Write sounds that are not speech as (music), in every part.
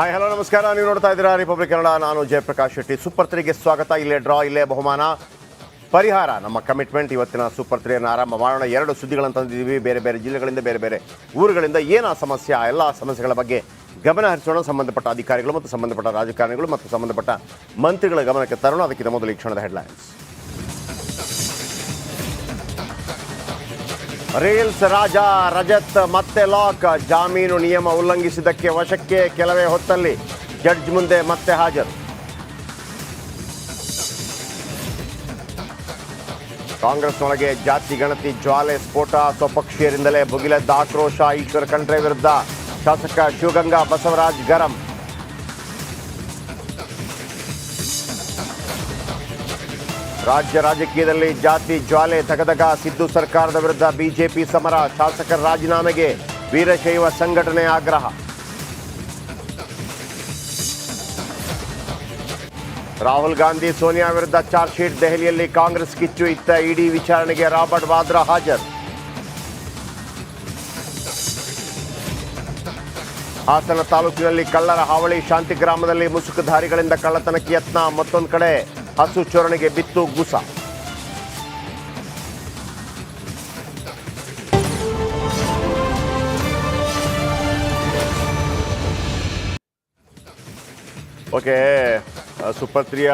Hi hello ನಮಸ್ಕಾರ. ನೀವು ನೋಡ್ತಾ ಇದ್ದೀರಾ ರಿಪಬ್ಲಿಕ್ ಕನ್ನಡ ನಾನು ಜಯಪ್ರಕಾಶ್ ಶೆಟ್ಟಿ. ಸೂಪರ್ ತ್ರೀಗೆ ಸ್ವಾಗತ. ಇಲ್ಲೇ ಡ್ರಾ ಇಲ್ಲೇ ಬಹುಮಾನ. ಪರಿಹಾರ, ನಮ್ಮ ಕಮಿಟ್ಮೆಂಟ್ ಇವತ್ತಿನ ಸೂಪರ್ ತ್ರೀಯನ್ನು ಆರಂಭ ಮಾಡೋಣ. ಎರಡು ಸುದ್ದಿಗಳನ್ನು ತಂದಿದ್ದೀವಿ. ಬೇರೆ ಬೇರೆ ಜಿಲ್ಲೆಗಳಿಂದ, ಬೇರೆ ಬೇರೆ ಊರುಗಳಿಂದ ಏನು ಸಮಸ್ಯೆ, ಆ ಎಲ್ಲ ಸಮಸ್ಯೆಗಳ ಬಗ್ಗೆ ಗಮನ ಹರಿಸೋಣ. ಸಂಬಂಧಪಟ್ಟ ಅಧಿಕಾರಿಗಳು ಮತ್ತು ಸಂಬಂಧಪಟ್ಟ ರಾಜಕಾರಣಿಗಳು ಮತ್ತು ಸಂಬಂಧಪಟ್ಟ ಮಂತ್ರಿಗಳ ಗಮನಕ್ಕೆ ತರೋಣ. ಅದಕ್ಕಿಂತ ಮೊದಲು ಈ ಕ್ಷಣದ ಹೆಡ್ಲೈನ್ಸ್ ರೀಲ್ಸ್ ರಾಜ, ರಜತ್ ಮತ್ತೆ ಲಾಕ್. ಜಾಮೀನು ನಿಯಮ ಉಲ್ಲಂಘಿಸಿದ್ದಕ್ಕೆ ವಶಕ್ಕೆ ಕೆಲವೇ ಹೊತ್ತಲ್ಲಿ ಜಡ್ಜ್ ಮುಂದೆ ಮತ್ತೆ ಹಾಜರು. ಕಾಂಗ್ರೆಸ್ನೊಳಗೆ ಜಾತಿ ಗಣತಿ ಜ್ವಾಲೆ, ಸ್ಫೋಟ, ಸ್ವಪಕ್ಷೀಯರಿಂದಲೇ ಭುಗಿಲೆದ್ದ ಆಕ್ರೋಶ ಈಶ್ವರ ಖಂಡ್ರೆ ವಿರುದ್ಧ ಶಾಸಕ ಶಿವಗಂಗಾ ಬಸವರಾಜ್ ಗರಂ. ರಾಜ್ಯ ರಾಜಕೀಯದಲ್ಲಿ ಜಾತಿ ಜ್ವಾಲೆ ತಗದಗ ಸಿದ್ದು ಸರ್ಕಾರದ ವಿರುದ್ಧ ಬಿಜೆಪಿ ಸಮರ, ಶಾಸಕರ ರಾಜೀನಾಮೆಗೆ ವೀರಶೈವ ಸಂಘಟನೆ ಆಗ್ರಹ. ರಾಹುಲ್ ಗಾಂಧಿ, ಸೋನಿಯಾ ವಿರುದ್ಧ ಚಾರ್ಜ್ ಶೀಟ್ ದೆಹಲಿಯಲ್ಲಿ ಕಾಂಗ್ರೆಸ್ ಕಿಚ್ಚು ಇತ್ತ ಇಡಿ ವಿಚಾರಣೆಗೆ ರಾಬರ್ಟ್ ವಾದ್ರಾ ಹಾಜರ್. ಹಾಸನ ತಾಲೂಕಿನಲ್ಲಿ ಕಳ್ಳರ ಹಾವಳಿ, ಶಾಂತಿ ಗ್ರಾಮದಲ್ಲಿ ಮುಸುಕುಧಾರಿಗಳಿಂದ ಕಳ್ಳತನಕ್ಕೆ ಯತ್ನ, ಮತ್ತೊಂದು ಕಡೆ. ಹಸು ಚೋರಣೆಗೆ ಬಿತ್ತು ಗುಸ. ಓಕೆ ಸುಪತ್ರಿಯ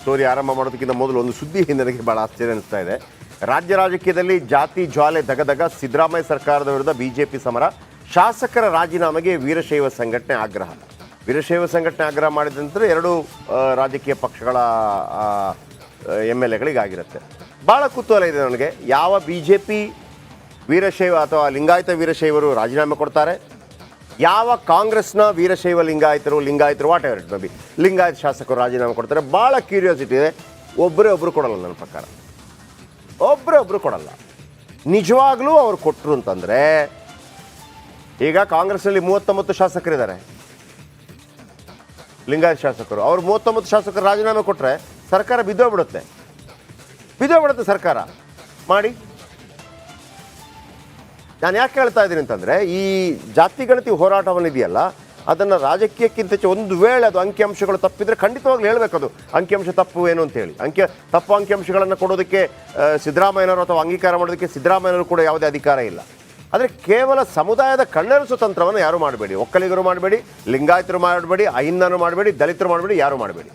ಸ್ಟೋರಿ ಆರಂಭ ಮಾಡೋದಕ್ಕಿಂತ ಮೊದಲು ಒಂದು ಸುದ್ದಿ ನನಗೆ ಭಾಳ ಆಶ್ಚರ್ಯ ಅನಿಸ್ತಾ ಇದೆ. ರಾಜ್ಯ ರಾಜಕೀಯದಲ್ಲಿ ಜಾತಿ ಜ್ವಾಲೆ ದಗದಗ ಸಿದ್ದರಾಮಯ್ಯ ಸರ್ಕಾರದ ವಿರುದ್ಧ ಬಿಜೆಪಿ ಸಮರ, ಶಾಸಕರ ರಾಜೀನಾಮೆಗೆ ವೀರಶೈವ ಸಂಘಟನೆ ಆಗ್ರಹ. ವೀರಶೈವ ಸಂಘಟನೆ ಆಗ್ರಹ ಮಾಡಿದಂದ್ರೆ ಎರಡು ರಾಜಕೀಯ ಪಕ್ಷಗಳ ಎಂ ಎಲ್ ಎಗಳಿಗಾಗಿರುತ್ತೆ ಭಾಳ ಕುತೂಹಲ ಇದೆ ನನಗೆ. ಯಾವ ಬಿ ಜೆ ಪಿ ವೀರಶೈವ ಅಥವಾ ಲಿಂಗಾಯತ ವೀರಶೈವರು ರಾಜೀನಾಮೆ ಕೊಡ್ತಾರೆ? ಯಾವ ಕಾಂಗ್ರೆಸ್ನ ವೀರಶೈವ ಲಿಂಗಾಯತರು ಲಿಂಗಾಯತರು whatever it may be Lingayat ಶಾಸಕರು ರಾಜೀನಾಮೆ ಕೊಡ್ತಾರೆ? ಭಾಳ ಕ್ಯೂರಿಯಾಸಿಟಿ ಇದೆ. ಒಬ್ಬರೇ ಒಬ್ಬರು ಕೊಡಲ್ಲ ನನ್ನ ಪ್ರಕಾರ. ಒಬ್ಬರೇ ಒಬ್ಬರು ಕೊಡಲ್ಲ. ನಿಜವಾಗ್ಲೂ ಅವ್ರು ಕೊಟ್ಟರು ಅಂತಂದರೆ, ಈಗ ಕಾಂಗ್ರೆಸ್ನಲ್ಲಿ ಮೂವತ್ತೊಂಬತ್ತು ಶಾಸಕರಿದ್ದಾರೆ. ಲಿಂಗಾಯತ ಶಾಸಕರು. ಅವ್ರು ಮೂವತ್ತೊಂಬತ್ತು ಶಾಸಕರು ರಾಜೀನಾಮೆ ಕೊಟ್ಟರೆ ಸರ್ಕಾರ ಬಿದ್ದೋಗ್ಬಿಡುತ್ತೆ ಬಿದ್ದೋಗ್ಬಿಡುತ್ತೆ ಸರ್ಕಾರ. ಮಾಡಿ. ನಾನು ಯಾಕೆ ಹೇಳ್ತಾ ಇದ್ದೀನಿ ಅಂತಂದರೆ, ಈ ಜಾತಿ ಗಣತಿ ಹೋರಾಟವನ್ನಿದೆಯಲ್ಲ, ಅದನ್ನು ರಾಜಕೀಯಕ್ಕಿಂತ ಒಂದು ವೇಳೆ ಅದು ಅಂಕಿಅಂಶಗಳು ತಪ್ಪಿದ್ರೆ ಖಂಡಿತವಾಗ್ಲೂ ಹೇಳಬೇಕು ಅದು ಅಂಕಿಅಂಶ ತಪ್ಪು ಏನು ಅಂತೇಳಿ. ಅಂಕಿ, ತಪ್ಪು ಅಂಕಿಅಂಶಗಳನ್ನು ಕೊಡೋದಕ್ಕೆ ಸಿದ್ದರಾಮಯ್ಯನವರು ಅಥವಾ ಅಂಗೀಕಾರ ಮಾಡೋದಕ್ಕೆ ಸಿದ್ದರಾಮಯ್ಯನವರು ಕೂಡ ಯಾವುದೇ ಅಧಿಕಾರ ಇಲ್ಲ. ಆದರೆ ಕೇವಲ ಸಮುದಾಯದ ಕಣ್ಣರು ತಂತ್ರವನ್ನು ಯಾರು ಮಾಡಬೇಡಿ. ಒಕ್ಕಲಿಗರು ಮಾಡಬೇಡಿ, ಲಿಂಗಾಯತರು ಮಾಡಬೇಡಿ, ಅಹಿಂದನು ಮಾಡಬೇಡಿ, ದಲಿತರು ಮಾಡಬೇಡಿ, ಯಾರು ಮಾಡಬೇಡಿ.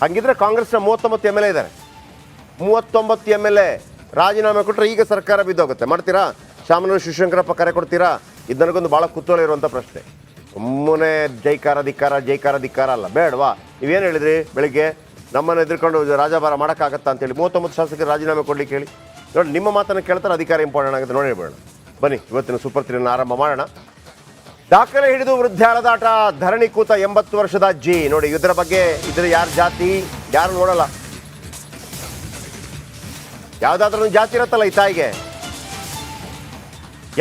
ಹಾಗಿದ್ರೆ ಕಾಂಗ್ರೆಸ್ನ ಮೂವತ್ತೊಂಬತ್ತು ಎಂ ಎಲ್ ಎ ಇದ್ದಾರೆ ಮೂವತ್ತೊಂಬತ್ತು ಎಂ ಎಲ್ ಎ ರಾಜೀನಾಮೆ ಕೊಟ್ಟರೆ ಈಗ ಸರ್ಕಾರ ಬಿದ್ದೋಗುತ್ತೆ. ಮಾಡ್ತೀರಾ? ಶಾಮನೂರು ಶಿವಶಂಕರಪ್ಪ ಕರೆ ಕೊಡ್ತೀರಾ? ಇದು ನನಗೊಂದು ಭಾಳ ಕುತೂಹಲ ಇರುವಂಥ ಪ್ರಶ್ನೆ. ಸುಮ್ಮನೆ ಜೈಕಾರ, ಧಿಕ್ಕಾರ ಜೈಕಾರ, ಧಿಕ್ಕಾರ ಅಲ್ಲ, ಬೇಡವಾ? ನೀವೇನು ಹೇಳಿದ್ರಿ ಬೆಳಿಗ್ಗೆ? ನಮ್ಮನ್ನು ಎದುರ್ಕೊಂಡು ರಾಜಭಾರ ಮಾಡೋಕ್ಕಾಗತ್ತಾ ಅಂತೇಳಿ ಮೂವತ್ತೊಂಬತ್ತು ಶಾಸಕರು ರಾಜೀನಾಮೆ ಕೊಡ್ಲಿಕ್ಕೆ ಹೇಳಿ. ನೋಡಿ, ನಿಮ್ಮ ಮಾತನ್ನು ಕೇಳ್ತಾರೆ, ಅಧಿಕಾರ ಇಂಪಾರ್ಟೆಂಟ್ ಆಗುತ್ತೆ, ನೋಡಿ ಬೇಡ ಬನ್ನಿ, ಇವತ್ತಿನ ಸೂಪರ್ ತ್ರೀನ ಆರಂಭ ಮಾಡೋಣ. ದಾಖಲೆ ಹಿಡಿದು ವೃದ್ಧಾಳದಾಟ, ಧರಣಿ ಕೂತ ಎಂಬತ್ತು ವರ್ಷದ ಅಜ್ಜಿ ನೋಡಿ, ಇದರ ಬಗ್ಗೆ ಇದ್ರೆ ಯಾರ ಜಾತಿ, ಯಾರು ನೋಡಲ್ಲ. ಯಾವುದಾದ್ರೂ ಜಾತಿ ಇರತ್ತಲ್ಲ ಈ ತಾಯಿಗೆ.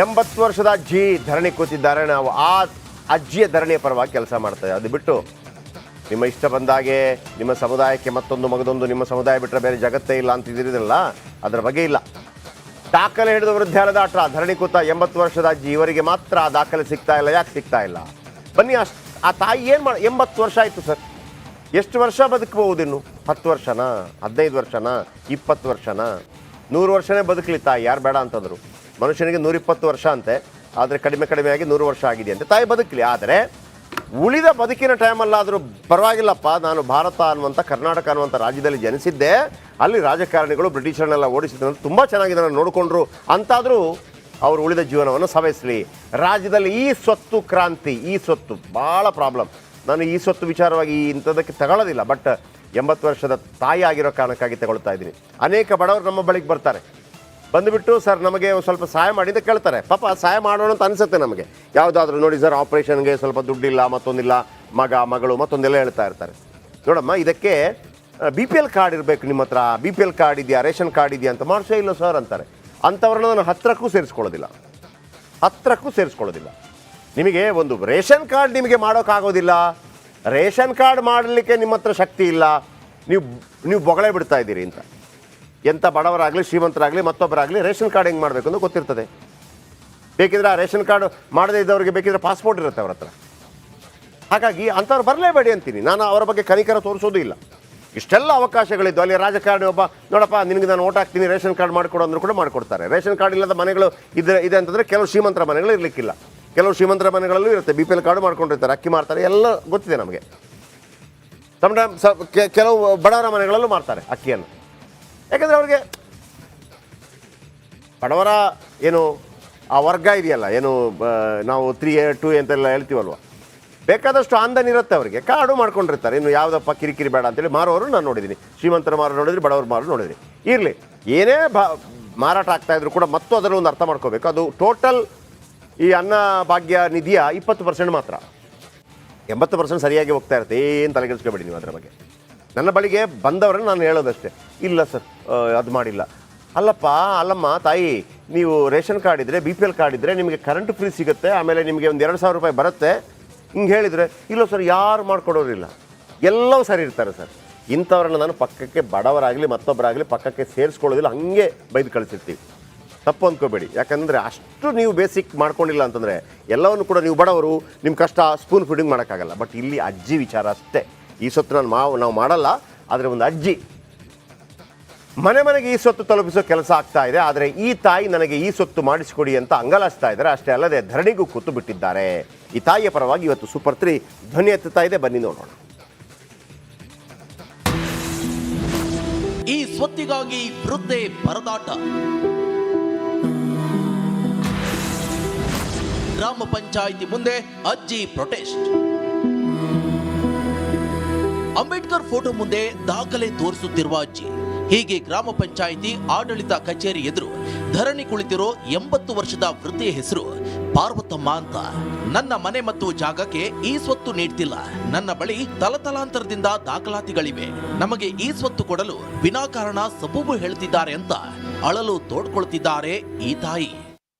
ಎಂಬತ್ತು ವರ್ಷದ ಅಜ್ಜಿ ಧರಣಿ ಕೂತಿದ್ದಾರೆ. ನಾವು ಆ ಅಜ್ಜಿಯ ಧರಣಿಯ ಪರವಾಗಿ ಕೆಲಸ ಮಾಡ್ತೇವೆ ಅದು ಬಿಟ್ಟು ನಿಮ್ಮ ಇಷ್ಟ ಬಂದಾಗೆ ನಿಮ್ಮ ಸಮುದಾಯಕ್ಕೆ ಮತ್ತೊಂದು ಮಗದೊಂದು ನಿಮ್ಮ ಸಮುದಾಯ ಬಿಟ್ಟರೆ ಬೇರೆ ಜಗತ್ತೇ ಇಲ್ಲ ಅಂತ ಅಂತಿದ್ದೀರಲ್ಲ ಅದರ ಬಗ್ಗೆ ಇಲ್ಲ. ದಾಖಲೆ ಹಿಡಿದು ಆಟ ಧರಣಿ ಕೂತ ಎಂಬತ್ತು ವರ್ಷದ ಅಜ್ಜಿ ಇವರಿಗೆ ಮಾತ್ರ ದಾಖಲೆ ಸಿಗ್ತಾ ಇಲ್ಲ, ಯಾಕೆ ಸಿಗ್ತಾ ಇಲ್ಲ? ಬನ್ನಿ ಅಷ್ಟು ಆ ತಾಯಿ ಏನು ಮಾಡಿ ಎಂಬತ್ತು ವರ್ಷ ಆಯಿತು ಸರ್. ಎಷ್ಟು ವರ್ಷ ಬದುಕಬಹುದು ಇನ್ನು ಹತ್ತು ವರ್ಷನಾ? ಹದಿನೈದು ವರ್ಷನಾ? ಇಪ್ಪತ್ತು ವರ್ಷನಾ? ನೂರು ವರ್ಷನೇ ಬದುಕಲಿ ತಾಯಿ, ಯಾರು ಬೇಡ ಅಂತಂದರು. ಮನುಷ್ಯನಿಗೆ ನೂರಿಪ್ಪತ್ತು ವರ್ಷ ಅಂತೆ, ಆದರೆ ಕಡಿಮೆ ಕಡಿಮೆ ಆಗಿ ನೂರು ವರ್ಷ ಆಗಿದೆ ಅಂತೆ. ತಾಯಿ ಬದುಕಲಿ, ಆದರೆ ಉಳಿದ ಬದುಕಿನ ಟೈಮಲ್ಲಾದರೂ ಪರವಾಗಿಲ್ಲಪ್ಪ. ನಾನು ಭಾರತ ಅನ್ನುವಂಥ, ಕರ್ನಾಟಕ ಅನ್ನುವಂಥ ರಾಜ್ಯದಲ್ಲಿ ಜನಿಸಿದ್ದೆ. ಅಲ್ಲಿ ರಾಜಕಾರಣಿಗಳು ಬ್ರಿಟಿಷರನ್ನೆಲ್ಲ ಓಡಿಸಿದ್ರು. ತುಂಬ ಚೆನ್ನಾಗಿದೆ ನಾನು ನೋಡಿಕೊಂಡ್ರು. ಅಂತಾದರೂ ಅವರು ಉಳಿದ ಜೀವನವನ್ನು ಸವೆಸಲಿ. ರಾಜ್ಯದಲ್ಲಿ ಈ ಸ್ವತ್ತು ಕ್ರಾಂತಿ, ಈ ಸ್ವತ್ತು ಭಾಳ ಪ್ರಾಬ್ಲಮ್. ನಾನು ಈ ಸ್ವತ್ತು ವಿಚಾರವಾಗಿ ಇಂಥದಕ್ಕೆ ತಗೊಳ್ಳೋದಿಲ್ಲ. ಬಟ್ ಎಂಬತ್ತು ವರ್ಷದ ತಾಯಿ ಆಗಿರೋ ಕಾರಣಕ್ಕಾಗಿ ತಗೊಳ್ತಾ ಇದ್ದೀನಿ. ಅನೇಕ ಬಡವರು ನಮ್ಮ ಬಳಿಗೆ ಬರ್ತಾರೆ. ಬಂದುಬಿಟ್ಟು ಸರ್ ನಮಗೆ ಒಂದು ಸ್ವಲ್ಪ ಸಹಾಯ ಮಾಡಿ ಅಂತ ಕೇಳ್ತಾರೆ. ಪಾಪ ಸಹಾಯ ಮಾಡೋಣ ಅಂತ ಅನಿಸುತ್ತೆ ನಮಗೆ. ಯಾವುದಾದ್ರೂ ನೋಡಿ ಸರ್ ಆಪ್ರೇಷನ್ಗೆ ಸ್ವಲ್ಪ ದುಡ್ಡಿಲ್ಲ, ಮತ್ತೊಂದಿಲ್ಲ, ಮಗ, ಮಗಳು ಮತ್ತೊಂದೆಲ್ಲ ಹೇಳ್ತಾ ಇರ್ತಾರೆ. ನೋಡಮ್ಮ, ಇದಕ್ಕೆ ಬಿ ಪಿ ಎಲ್ ಕಾರ್ಡ್ ಇರಬೇಕು ನಿಮ್ಮ ಹತ್ರ. ಬಿ ಪಿ ಎಲ್ ಕಾರ್ಡ್ ಇದೆಯಾ, ರೇಷನ್ ಕಾರ್ಡ್ ಇದೆಯಾ ಅಂತ ಮಾಡಿಸೋ ಇಲ್ಲ ಸರ್ ಅಂತಾರೆ. ಅಂಥವ್ರನ್ನ ನಾನು ಹತ್ತಿರಕ್ಕೂ ಸೇರಿಸ್ಕೊಳ್ಳೋದಿಲ್ಲ. ಹತ್ತಿರಕ್ಕೂ ಸೇರಿಸ್ಕೊಳ್ಳೋದಿಲ್ಲ. ನಿಮಗೆ ಒಂದು ರೇಷನ್ ಕಾರ್ಡ್ ನಿಮಗೆ ಮಾಡೋಕ್ಕಾಗೋದಿಲ್ಲ. ರೇಷನ್ ಕಾರ್ಡ್ ಮಾಡಲಿಕ್ಕೆ ನಿಮ್ಮ ಹತ್ರ ಶಕ್ತಿ ಇಲ್ಲ. ನೀವು ನೀವು ಬೊಗಳೆ ಬಿಡ್ತಾ ಇದ್ದೀರಿ ಅಂತ. ಎಂಥ ಬಡವರಾಗಲಿ, ಶ್ರೀಮಂತರಾಗಲಿ, ಮತ್ತೊಬ್ಬರಾಗಲಿ ರೇಷನ್ ಕಾರ್ಡ್ ಹೆಂಗೆ ಮಾಡಬೇಕು ಅಂತ ಗೊತ್ತಿರ್ತದೆ. ಬೇಕಿದ್ರೆ ಆ ರೇಷನ್ ಕಾರ್ಡ್ ಮಾಡದೇ ಇದ್ದವ್ರಿಗೆ ಬೇಕಿದ್ರೆ ಪಾಸ್ಪೋರ್ಟ್ ಇರುತ್ತೆ ಅವ್ರ ಹತ್ರ. ಹಾಗಾಗಿ ಅಂಥವ್ರು ಬರಲೇಬೇಡಿ ಅಂತೀನಿ. ನಾನು ಅವರ ಬಗ್ಗೆ ಕನಿಕರ ತೋರಿಸೋದು ಇಲ್ಲ. ಇಷ್ಟೆಲ್ಲ ಅವಕಾಶಗಳಿದ್ದು. ಅಲ್ಲಿ ರಾಜಕಾರಣಿ ಒಬ್ಬ, ನೋಡಪ್ಪ, ನಿನಗೆ ನಾನು ಓಟ್ ಹಾಕ್ತೀನಿ, ರೇಷನ್ ಕಾರ್ಡ್ ಮಾಡಿಕೊಡು ಅಂದ್ರೂ ಕೂಡ ಮಾಡಿಕೊಡ್ತಾರೆ. ರೇಷನ್ ಕಾರ್ಡ್ ಇಲ್ಲದ ಮನೆಗಳು ಇದೆ ಇದೆ ಅಂತಂದರೆ ಕೆಲವು ಶ್ರೀಮಂತರ ಮನೆಗಳು ಇರಲಿಕ್ಕಿಲ್ಲ. ಕೆಲವು ಶ್ರೀಮಂತರ ಮನೆಗಳಲ್ಲೂ ಇರುತ್ತೆ. ಬಿ ಪಿ ಎಲ್ ಕಾರ್ಡ್ ಮಾಡ್ಕೊಂಡಿರ್ತಾರೆ. ಅಕ್ಕಿ ಮಾಡ್ತಾರೆ ಎಲ್ಲ ಗೊತ್ತಿದೆ ನಮಗೆ. ಸಮ್ಟೈಮ್ ಸ, ಕೆ- ಕೆಲವು ಬಡವರ ಮನೆಗಳಲ್ಲೂ ಮಾಡ್ತಾರೆ ಅಕ್ಕಿಯನ್ನು. ಯಾಕಂದರೆ ಅವ್ರಿಗೆ ಬಡವರ ಏನು, ಆ ವರ್ಗ ಇದೆಯಲ್ಲ, ಏನು ನಾವು ತ್ರೀ ಟು ಅಂತೆಲ್ಲ ಹೇಳ್ತೀವಲ್ವ? ಬೇಕಾದಷ್ಟು ಆಮದನಿ ಇರುತ್ತೆ ಅವರಿಗೆ. ಕಾರ್ಡು ಮಾಡ್ಕೊಂಡಿರ್ತಾರೆ. ಇನ್ನು ಯಾವುದಪ್ಪ ಕಿರಿಕಿರಿ ಬೇಡ ಅಂತೇಳಿ ಮಾರೋರು ನಾನು ನೋಡಿದ್ದೀನಿ. ಶ್ರೀಮಂತರ ಮಾರು ನೋಡಿದ್ರಿ, ಬಡವರು ಮಾರು ನೋಡಿದ್ರಿ. ಇರಲಿ. ಏನೇ ಬಾ, ಮಾರಾಟ ಆಗ್ತಾ ಇದ್ರು ಕೂಡ ಮತ್ತು ಅದನ್ನು ಒಂದು ಅರ್ಥ ಮಾಡ್ಕೋಬೇಕು. ಅದು ಟೋಟಲ್ ಈ ಅನ್ನ ಭಾಗ್ಯ ನಿಧಿಯ ಇಪ್ಪತ್ತು ಪರ್ಸೆಂಟ್ ಮಾತ್ರ. ಎಂಬತ್ತು ಪರ್ಸೆಂಟ್ ಸರಿಯಾಗಿ ಹೋಗ್ತಾ ಇರುತ್ತೆ. ಏನು ತಲೆಗೆಡಿಸ್ಕೊಬೇಡಿ ನೀವು ಅದರ ಬಗ್ಗೆ. ನನ್ನ ಬಳಿಗೆ ಬಂದವರನ್ನು ನಾನು ಹೇಳೋದಷ್ಟೇ. ಇಲ್ಲ ಸರ್ ಅದು ಮಾಡಿಲ್ಲ. ಅಲ್ಲಪ್ಪ, ಅಲ್ಲಮ್ಮ, ತಾಯಿ, ನೀವು ರೇಷನ್ ಕಾರ್ಡ್ ಇದ್ದರೆ ಬಿ ಪಿ ಎಲ್ ಕಾರ್ಡ್ ಇದ್ದರೆ ನಿಮಗೆ ಕರೆಂಟ್ ಫ್ರೀ ಸಿಗುತ್ತೆ, ಆಮೇಲೆ ನಿಮಗೆ ಒಂದು ಎರಡು ಸಾವಿರ ರೂಪಾಯಿ ಬರುತ್ತೆ. ಹಿಂಗೆ ಹೇಳಿದರೆ, ಇಲ್ಲ ಸರ್, ಯಾರು ಮಾಡಿಕೊಡೋರಿಲ್ಲ ಎಲ್ಲವೂ ಸರಿ ಇರ್ತಾರೆ ಸರ್. ಇಂಥವ್ರನ್ನ ನಾನು ಪಕ್ಕಕ್ಕೆ ಬಡವರಾಗಲಿ ಮತ್ತೊಬ್ಬರಾಗಲಿ ಪಕ್ಕಕ್ಕೆ ಸೇರಿಸ್ಕೊಳ್ಳೋದಿಲ್ಲ, ಹಾಗೆ ಬೈದು ಕಳಿಸಿರ್ತೀವಿ. ತಪ್ಪು ಅಂದ್ಕೋಬೇಡಿ. ಯಾಕಂದರೆ ಅಷ್ಟು ನೀವು ಬೇಸಿಕ್ ಮಾಡ್ಕೊಂಡಿಲ್ಲ ಅಂತಂದರೆ, ಎಲ್ಲವನ್ನು ಕೂಡ ನೀವು ಬಡವರು ನಿಮ್ಮ ಕಷ್ಟ ಸ್ಪೂನ್ ಫೀಡಿಂಗ್ ಮಾಡೋಕ್ಕಾಗಲ್ಲ. ಬಟ್ ಇಲ್ಲಿ ಅಜ್ಜಿ ವಿಚಾರ ಅಷ್ಟೇ. ಈ ಸೊತ್ತು ನಾನು ಮಾವು, ನಾವು ಮಾಡಲ್ಲ, ಆದರೆ ಒಂದು ಅಜ್ಜಿ. ಮನೆ ಮನೆಗೆ ಈ ಸೊತ್ತು ತಲುಪಿಸೋ ಕೆಲಸ ಆಗ್ತಾ ಇದೆ, ಆದರೆ ಈ ತಾಯಿ ನನಗೆ ಈ ಸೊತ್ತು ಮಾಡಿಸಿಕೊಡಿ ಅಂತ ಅಂಗಲಾಸ್ತಾ ಇದ್ದಾರೆ. ಅಷ್ಟೇ ಅಲ್ಲದೆ ಧರಣಿಗೂ ಕೂತು ಬಿಟ್ಟಿದ್ದಾರೆ. ಈ ತಾಯಿಯ ಪರವಾಗಿ ಇವತ್ತು ಸೂಪರ್ ತ್ರೀ ಧ್ವನಿ ಎತ್ತುತ್ತಾ ಇದೆ. ಬನ್ನಿ ನೋಡೋಣ. ಈ ಸ್ವತ್ತಿಗಾಗಿ ವೃದ್ಧೆ ಪರದಾಟ ಗ್ರಾಮ ಪಂಚಾಯಿತಿ ಮುಂದೆ ಅಜ್ಜಿ ಪ್ರೊಟೆಸ್ಟ್ ಅಂಬೇಡ್ಕರ್ ಫೋಟೋ ಮುಂದೆ ದಾಖಲೆ ತೋರಿಸುತ್ತಿರುವ ಅಜ್ಜಿ ಹೀಗೆ ಗ್ರಾಮ ಪಂಚಾಯಿತಿ, ಆಡಳಿತ ಕಚೇರಿ ಎದುರು ಧರಣಿ ಕುಳಿತಿರೋ ಎಂಬತ್ತು ವರ್ಷದ ವೃದ್ಧೆಯ ಹೆಸರು ಪಾರ್ವತಮ್ಮ ಅಂತ. ನನ್ನ ಮನೆ ಮತ್ತು ಜಾಗಕ್ಕೆ ಈ ಸ್ವತ್ತು ನೀಡ್ತಿಲ್ಲ. ನನ್ನ ಬಳಿ ತಲತಲಾಂತರದಿಂದ ದಾಖಲಾತಿಗಳಿವೆ. ನಮಗೆ ಈ ಸ್ವತ್ತು ಕೊಡಲು ವಿನಾಕಾರಣ ಸಬೂಬು ಹೇಳ್ತಿದ್ದಾರೆ ಅಂತ ಅಳಲು ತೋಡ್ಕೊಳ್ತಿದ್ದಾರೆ ಈ ತಾಯಿ.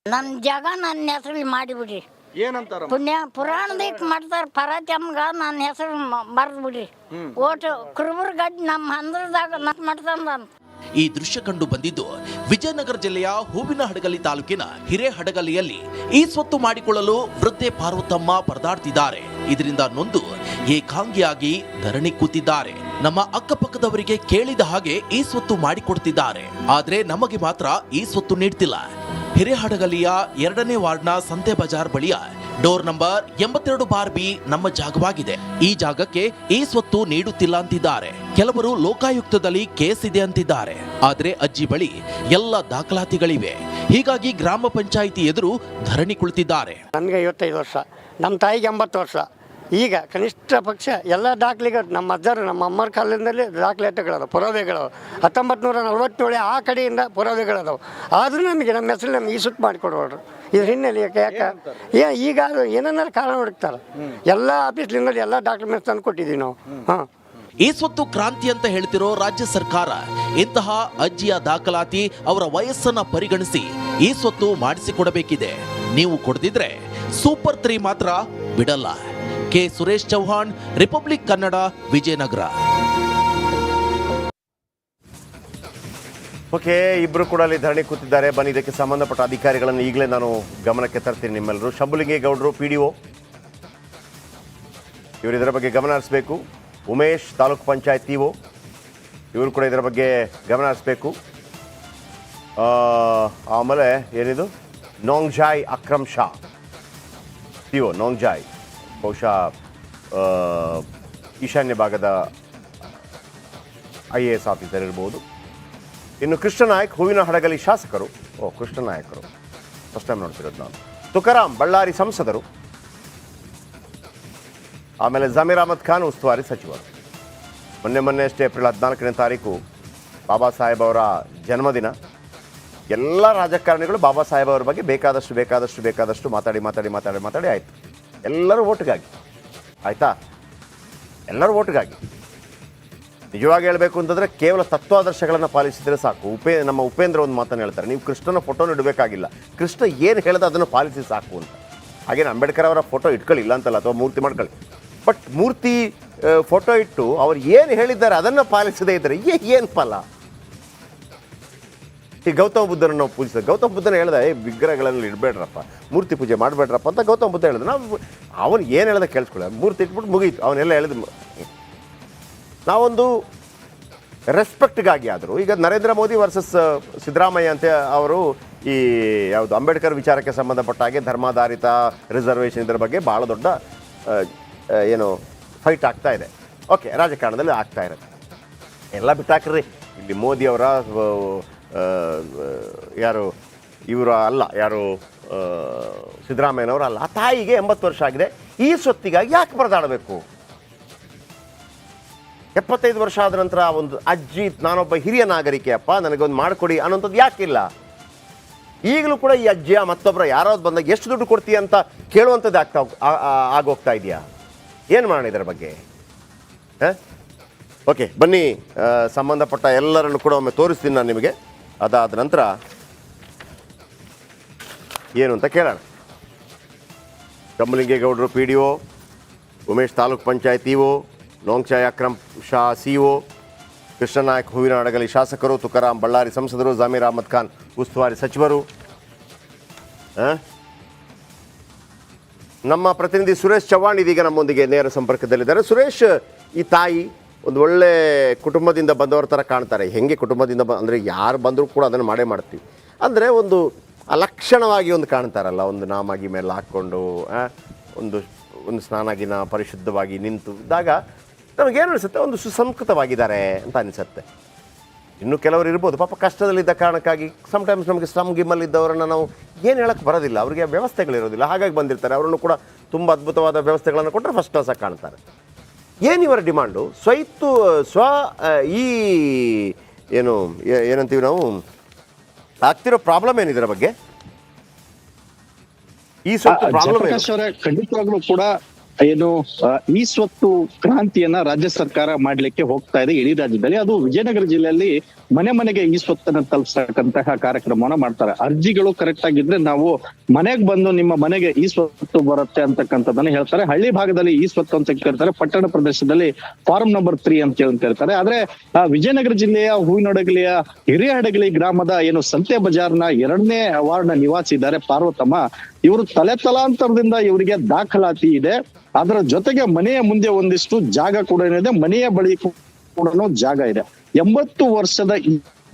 ನನ್ನ ಜಾಗ ನನ್ನ ಹೆಸರಲ್ಲಿ ಮಾಡಿಬಿಡ್ರಿ ಏನಂತಾರ ಪುಣ್ಯ ಪುರಾಣದಕ್ಕೆ ಮಾಡ್ತಾರ ಪರಾಚಮ್ಗ ನನ್ನ ಹೆಸರು ಬರೆದು ಬಿಡ್ರಿ. ಓಟು ಕುರುಬರ್ಗಡ್ ನಮ್ಮ ಹಂದ್ರದಾಗ ನಟ್ ಮಾಡ್ತಂದ ಈ ದೃಶ್ಯ ಕಂಡು ಬಂದಿದ್ದು ವಿಜಯನಗರ ಜಿಲ್ಲೆಯ ಹೂವಿನ ಹಡಗಲಿ ತಾಲೂಕಿನ ಹಿರೇಹಡಗಲಿಯಲ್ಲಿ ಈ ಸ್ವತ್ತು ಮಾಡಿಕೊಳ್ಳಲು ವೃದ್ಧೆ ಪಾರ್ವತಮ್ಮ ಪರದಾಡ್ತಿದ್ದಾರೆ. ಇದರಿಂದ ನೊಂದು ಏಕಾಂಗಿಯಾಗಿ ಧರಣಿ ಕೂತಿದ್ದಾರೆ. ನಮ್ಮ ಅಕ್ಕಪಕ್ಕದವರಿಗೆ ಕೇಳಿದ ಹಾಗೆ ಈ ಸ್ವತ್ತು ಮಾಡಿಕೊಡ್ತಿದ್ದಾರೆ. ಆದ್ರೆ ನಮಗೆ ಮಾತ್ರ ಈ ಸ್ವತ್ತು ನೀಡ್ತಿಲ್ಲ. ಹಿರೇಹಡಗಲಿಯ ಎರಡನೇ ವಾರ್ಡ್ನ ಸಂತೆ ಬಜಾರ್ ಬಳಿಯ ಡೋರ್ ನಂಬರ್ ಎಂಬತ್ತೆರಡು ಬಾರ್ ಬಿ ನಮ್ಮ ಜಾಗವಾಗಿದೆ. ಈ ಜಾಗಕ್ಕೆ ಈ ಸ್ವತ್ತು ನೀಡುತ್ತಿಲ್ಲ ಅಂತಿದ್ದಾರೆ. ಕೆಲವರು ಲೋಕಾಯುಕ್ತದಲ್ಲಿ ಕೇಸ್ ಇದೆ ಅಂತಿದ್ದಾರೆ. ಆದರೆ ಅಜ್ಜಿ ಬಳಿ ಎಲ್ಲ ದಾಖಲಾತಿಗಳಿವೆ. ಹೀಗಾಗಿ ಗ್ರಾಮ ಪಂಚಾಯಿತಿ ಎದುರು ಧರಣಿ ಕುಳಿತಿದ್ದಾರೆ. ನನಗೆ ಐವತ್ತೈದು ವರ್ಷ. ನಮ್ಮ ತಾಯಿಗೆ ಎಂಬತ್ತು ವರ್ಷ. ಈಗ ಕನಿಷ್ಠ ಪಕ್ಷ ಎಲ್ಲ ದಾಖಲೆಗಳು ನಮ್ಮ ಅಜ್ಜರು ನಮ್ಮ ಅಮ್ಮರ ಕಾಲದಿಂದಲೇ ದಾಖಲಾತಿಗಳದಾವೆ ಪುರಾವೆಗಳು ಹತ್ತೊಂಬತ್ತು ನೂರ ನಲ್ವತ್ತೇಳು ಆ ಕಡೆಯಿಂದ ಪುರಾವೆಗಳದಾವೆ. ಆದರೂ ನಮಗೆ ನಮ್ಮ ಹೆಸರು ನಮ್ಗೆ ಈ ಸುತ್ತು ಮಾಡಿಕೊಡೋರು ಇದ್ರ ಹಿನ್ನೆಲೆ ಯಾಕೆ ಯಾಕೆ? ಏ ಈಗ ಅದು ಏನನ್ನಾರು ಕಾರಣ ಹುಡುಕ್ತಾರೆ. ಎಲ್ಲ ಆಫೀಸ್ಲಿಂದ ಎಲ್ಲ ಡಾಕ್ಯುಮೆಂಟ್ಸ್ ತಂದು ಕೊಟ್ಟಿದ್ದೀವಿ ನಾವು. ಹಾಂ. ಈ ಸ್ವತ್ತು ಕ್ರಾಂತಿ ಅಂತ ಹೇಳ್ತಿರೋ ರಾಜ್ಯ ಸರ್ಕಾರ ಇಂತಹ ಅಜ್ಜಿಯ ದಾಖಲಾತಿ ಅವರ ವಯಸ್ಸನ್ನ ಪರಿಗಣಿಸಿ ಈ ಸ್ವತ್ತು ಮಾಡಿಸಿಕೊಡಬೇಕಿದೆ. ನೀವು ಕೊಡದಿದ್ರೆ ಸೂಪರ್ ತ್ರೀ ಮಾತ್ರ ಬಿಡಲ್ಲ. K Suresh Chauhan, republic Kannada, Vijayanagara. Okay ಇಬ್ಬರು ಕೂಡ ಅಲ್ಲಿ ಧರಣಿ ಕೂತಿದ್ದಾರೆ. ಬನ್ನಿ, ಇದಕ್ಕೆ ಸಂಬಂಧಪಟ್ಟ ಅಧಿಕಾರಿಗಳನ್ನು ಈಗಲೇ ನಾನು ಗಮನಕ್ಕೆ ತರ್ತೀನಿ ನಿಮ್ಮೆಲ್ಲರೂ. ಶಂಭುಲಿಂಗೇಗೌಡರು ಪಿ ಡಿ ಒ ಇವರು ಇದರ ಬಗ್ಗೆ ಗಮನ ಹರಿಸಬೇಕು. Umesh, taluk panchayat E O. ಇವರು ಕೂಡ ಇದರ ಬಗ್ಗೆ ಗಮನ ಹರಿಸಬೇಕು. ಆಮೇಲೆ ಏನಿದು? Nongjai Akram Shah. E O Nongjai. ಬಹುಶಃ ಈಶಾನ್ಯ ಭಾಗದ ಐ ಎ ಎಸ್ ಆಫೀಸರ್ ಇರ್ಬೋದು. ಇನ್ನು ಕೃಷ್ಣನಾಯಕ್ ಹೂವಿನ ಹಡಗಲಿ ಶಾಸಕರು. ಓ ಕೃಷ್ಣನಾಯಕರು ಫಸ್ಟ್ ಟೈಮ್ ನೋಡ್ತಿರೋದು ನಾನು. ತುಕಾರಾಮ್ ಬಳ್ಳಾರಿ ಸಂಸದರು. ಆಮೇಲೆ ಜಮೀರ್ ಅಹಮದ್ ಖಾನ್ ಉಸ್ತುವಾರಿ ಸಚಿವರು. ಮೊನ್ನೆ ಮೊನ್ನೆ ಅಷ್ಟೇ ಏಪ್ರಿಲ್ ಹದಿನಾಲ್ಕನೇ ತಾರೀಕು ಬಾಬಾ ಸಾಹೇಬ್ ಅವರ ಜನ್ಮದಿನ. ಎಲ್ಲ ರಾಜಕಾರಣಿಗಳು ಬಾಬಾ ಸಾಹೇಬ್ ಅವರ ಬಗ್ಗೆ ಬೇಕಾದಷ್ಟು ಬೇಕಾದಷ್ಟು ಬೇಕಾದಷ್ಟು ಮಾತಾಡಿ ಮಾತಾಡಿ ಮಾತಾಡಿ ಮಾತಾಡಿ ಆಯಿತು. ಎಲ್ಲರೂ ಓಟ್ಗಾಗಿ ಆಯಿತಾ? ಎಲ್ಲರೂ ಓಟ್ಗಾಗಿ ನಿಜವಾಗಿ ಹೇಳಬೇಕು ಅಂತಂದರೆ ಕೇವಲ ತತ್ವಾದರ್ಶಗಳನ್ನು ಪಾಲಿಸಿದರೆ ಸಾಕು. ಉಪೇ, ನಮ್ಮ ಉಪೇಂದ್ರ ಒಂದು ಮಾತನ್ನು ಹೇಳ್ತಾರೆ, ನೀವು ಕೃಷ್ಣನ ಫೋಟೋನ ಇಡಬೇಕಾಗಿಲ್ಲ ಕೃಷ್ಣ ಏನು ಹೇಳ್ದ ಅದನ್ನು ಪಾಲಿಸಿ ಸಾಕು ಅಂತ. ಹಾಗೇನು ಅಂಬೇಡ್ಕರ್ ಅವರ ಫೋಟೋ ಇಟ್ಕೊಳ್ಳಿ ಇಲ್ಲ ಅಂತಲ್ಲ, ಅಥವಾ ಮೂರ್ತಿ ಮಾಡ್ಕೊಳ್ಳಿ. ಬಟ್ ಮೂರ್ತಿ ಫೋಟೋ ಇಟ್ಟು ಅವ್ರು ಏನು ಹೇಳಿದ್ದಾರೆ ಅದನ್ನು ಪಾಲಿಸದೇ ಇದ್ದರೆ ಏನು ಫಲ? ಈ ಗೌತಮ ಬುದ್ಧನ ನಾವು ಪೂಜಿಸ್ತೇವೆ ಗೌತಮ ಬುದ್ಧನ ಹೇಳ್ದೆ, ಏ ವಿಗ್ರಹಗಳಲ್ಲಿ ಇಡಬೇಡ್ರಪ್ಪ, ಮೂರ್ತಿ ಪೂಜೆ ಮಾಡಬೇಡ್ರಪ್ಪ ಅಂತ ಗೌತಮ ಬುದ್ಧ ಹೇಳಿದ. ನಾವು ಅವನು ಏನು ಹೇಳ್ದೆ ಕೇಳಿಸ್ಕೊಳ್ಳ. ಮೂರ್ತಿ ಇಟ್ಬಿಟ್ಟು ಮುಗೀತು. ಅವನ್ನೆಲ್ಲ ಹೇಳಿದ ನಾವೊಂದು ರೆಸ್ಪೆಕ್ಟ್ಗಾಗಿ ಆದರೂ. ಈಗ ನರೇಂದ್ರ ಮೋದಿ ವರ್ಸಸ್ ಸಿದ್ದರಾಮಯ್ಯ ಅಂತ ಅವರು ಈ, ಯಾವುದು, ಅಂಬೇಡ್ಕರ್ ವಿಚಾರಕ್ಕೆ ಸಂಬಂಧಪಟ್ಟ ಹಾಗೆ ಧರ್ಮಾಧಾರಿತ ರಿಸರ್ವೇಷನ್ ಇದರ ಬಗ್ಗೆ ಭಾಳ ದೊಡ್ಡ ಏನು ಫೈಟ್ ಆಗ್ತಾ ಇದೆ. ಓಕೆ ರಾಜಕಾರಣದಲ್ಲಿ ಆಗ್ತಾ ಇರುತ್ತೆ. ಎಲ್ಲ ಬಿಟ್ಟಾಕ್ರಿ. ಇಲ್ಲಿ ಮೋದಿ ಅವರ ಯಾರು, ಇವರು ಅಲ್ಲ, ಯಾರು ಸಿದ್ದರಾಮಯ್ಯನವರು ಅಲ್ಲ. ಆ ತಾಯಿಗೆ ಎಂಬತ್ತು ವರ್ಷ ಆಗಿದೆ. ಈ ಸ್ವತ್ತಿಗಾಗಿ ಯಾಕೆ ಬರೆದಾಡಬೇಕು ಎಪ್ಪತ್ತೈದು ವರ್ಷ ಆದ ನಂತರ ಒಂದು ಅಜ್ಜಿ, ನಾನೊಬ್ಬ ಹಿರಿಯ ನಾಗರಿಕೆಯಪ್ಪ ನನಗೊಂದು ಮಾಡಿಕೊಡಿ ಅನ್ನೋಂಥದ್ದು ಯಾಕಿಲ್ಲ? ಈಗಲೂ ಕೂಡ ಈ ಅಜ್ಜಿಯ ಮತ್ತೊಬ್ಬರ ಯಾರಾದ್ರು ಬಂದಾಗ ಎಷ್ಟು ದುಡ್ಡು ಕೊಡ್ತೀಯ ಅಂತ ಕೇಳುವಂಥದ್ದು ಆಗ್ತಾ ಆಗೋಗ್ತಾ ಇದೆಯಾ? ಏನು ಮಾಡೋಣ ಇದರ ಬಗ್ಗೆ? ಓಕೆ, ಬನ್ನಿ. ಸಂಬಂಧಪಟ್ಟ ಎಲ್ಲರನ್ನು ಕೂಡ ಒಮ್ಮೆ ತೋರಿಸ್ತೀನಿ ನಾನು ನಿಮಗೆ. ಅದಾದ ನಂತರ ಏನು ಅಂತ ಕೇಳೋಣ ಕಮ್ಮಲಿಂಗೇಗೌಡರು P D O, Umesh taluk panchayat O Nongchai Akram Shah C O, Krishnanayak Huvina Hadagali ಶಾಸಕರು, ತುಕಾರಾಮ್ ಬಳ್ಳಾರಿ ಸಂಸದರು, ಜಮೀರ್ ಅಹಮದ್ ಖಾನ್ ಉಸ್ತುವಾರಿ ಸಚಿವರು? ನಮ್ಮ ಪ್ರತಿನಿಧಿ ಸುರೇಶ್ ಚವ್ಹಾಣ್ ಇದೀಗ ನಮ್ಮೊಂದಿಗೆ ನೇರ ಸಂಪರ್ಕದಲ್ಲಿದ್ದಾರೆ ಸುರೇಶ್, ಈ ತಾಯಿ ಒಂದು ಒಳ್ಳೆ ಕುಟುಂಬದಿಂದ ಬಂದವರ ಥರ ಕಾಣ್ತಾರೆ. ಹೆಂಗೆ ಕುಟುಂಬದಿಂದ ಬ, ಅಂದರೆ ಯಾರು ಬಂದರೂ ಕೂಡ ಅದನ್ನು ಮಾಡೇ ಮಾಡ್ತೀವಿ. ಅಂದರೆ ಒಂದು ಅಲಕ್ಷಣವಾಗಿ ಒಂದು ಕಾಣ್ತಾರಲ್ಲ, ಒಂದು ನಾಮಾಗಿ ಮೇಲೆ ಹಾಕ್ಕೊಂಡು ಒಂದು ಒಂದು ಸ್ನಾನಾಗಿನ ಪರಿಶುದ್ಧವಾಗಿ ನಿಂತು ಇದ್ದಾಗ ನಮಗೇನು ಅನಿಸುತ್ತೆ? ಒಂದು ಸುಸಂಸ್ಕೃತವಾಗಿದ್ದಾರೆ ಅಂತ ಅನಿಸುತ್ತೆ. ಇನ್ನು ಕೆಲವರು ಇರ್ಬೋದು, ಪಾಪ ಕಷ್ಟದಲ್ಲಿದ್ದ ಕಾರಣಕ್ಕಾಗಿ ಸಮಟೈಮ್ಸ್ ನಮಗೆ ಸ್ಲಮ್ ಗಿಮ್ಮಲ್ಲಿ ಇದ್ದವರನ್ನು ನಾವು ಏನು ಹೇಳಕ್ಕೆ ಬರೋದಿಲ್ಲ. ಅವರಿಗೆ ವ್ಯವಸ್ಥೆಗಳಿರೋದಿಲ್ಲ. ಹಾಗಾಗಿ ಬಂದಿರ್ತಾರೆ. ಅವರನ್ನು ಕೂಡ ತುಂಬ ಅದ್ಭುತವಾದ ವ್ಯವಸ್ಥೆಗಳನ್ನು ಕೊಟ್ಟರೆ ಫಸ್ಟ್ ಕ್ಲಾಸಾಗಿ ಕಾಣ್ತಾರೆ. ಏನು ಇವರ ಡಿಮಾಂಡು? ಸ್ವೈತ್ತು ಸ್ವ ಈ ಏನು ಏನಂತೀವಿ ನಾವು? ಆಗ್ತಿರೋ ಪ್ರಾಬ್ಲಮ್ ಏನಿದರ ಬಗ್ಗೆ? ಈ ಸ್ವಲ್ಪ ಪ್ರಾಬ್ಲಮ್ ಖಂಡಿತವಾಗ್ಲೂ ಕೂಡ ಏನು ಈ ಸ್ವತ್ತು ಕ್ರಾಂತಿಯನ್ನ ರಾಜ್ಯ ಸರ್ಕಾರ ಮಾಡ್ಲಿಕ್ಕೆ ಹೋಗ್ತಾ ಇದೆ ಇಡೀ ರಾಜ್ಯದಲ್ಲಿ. ಅದು ವಿಜಯನಗರ ಜಿಲ್ಲೆಯಲ್ಲಿ ಮನೆ ಮನೆಗೆ ಈ ಸ್ವತ್ತನ್ನ ತಲುಪಿಸತಕ್ಕಂತಹ ಕಾರ್ಯಕ್ರಮವನ್ನ ಮಾಡ್ತಾರೆ. ಅರ್ಜಿಗಳು ಕರೆಕ್ಟ್ ಆಗಿದ್ರೆ ನಾವು ಮನೆಗೆ ಬಂದು ನಿಮ್ಮ ಮನೆಗೆ ಈ ಸ್ವತ್ತು ಬರುತ್ತೆ ಅಂತಕ್ಕಂಥದ್ದನ್ನ ಹೇಳ್ತಾರೆ. ಹಳ್ಳಿ ಭಾಗದಲ್ಲಿ ಈ ಸ್ವತ್ತು ಅಂತ ಕೇಳ್ತಾರೆ. ಪಟ್ಟಣ ಪ್ರದೇಶದಲ್ಲಿ ಫಾರ್ಮ್ ನಂಬರ್ ತ್ರೀ ಅಂತ ಹೇಳಿ ಹೇಳ್ತಾರೆ ಆದ್ರೆ ವಿಜಯನಗರ ಜಿಲ್ಲೆಯ, ಹೂವಿನೊಡಗಲಿಯ ಹಿರಿಯಹಡಗಲಿ ಗ್ರಾಮದ ಏನು ಸಂತೆ ಬಜಾರ್ನ ಎರಡನೇ ವಾರ್ಡ್ನ ನಿವಾಸಿ ಇದ್ದಾರೆ ಪಾರ್ವತಮ್ಮ. ಇವರು ತಲೆ ತಲಾಂತರದಿಂದ ಇವರಿಗೆ ದಾಖಲಾತಿ ಇದೆ. ಅದರ ಜೊತೆಗೆ ಮನೆಯ ಮುಂದೆ ಒಂದಿಷ್ಟು ಜಾಗ ಕೂಡ ಏನಿದೆ, ಮನೆಯ ಬಳಿ ಕೂಡ ಜಾಗ ಇದೆ. ಎಂಬತ್ತು ವರ್ಷದ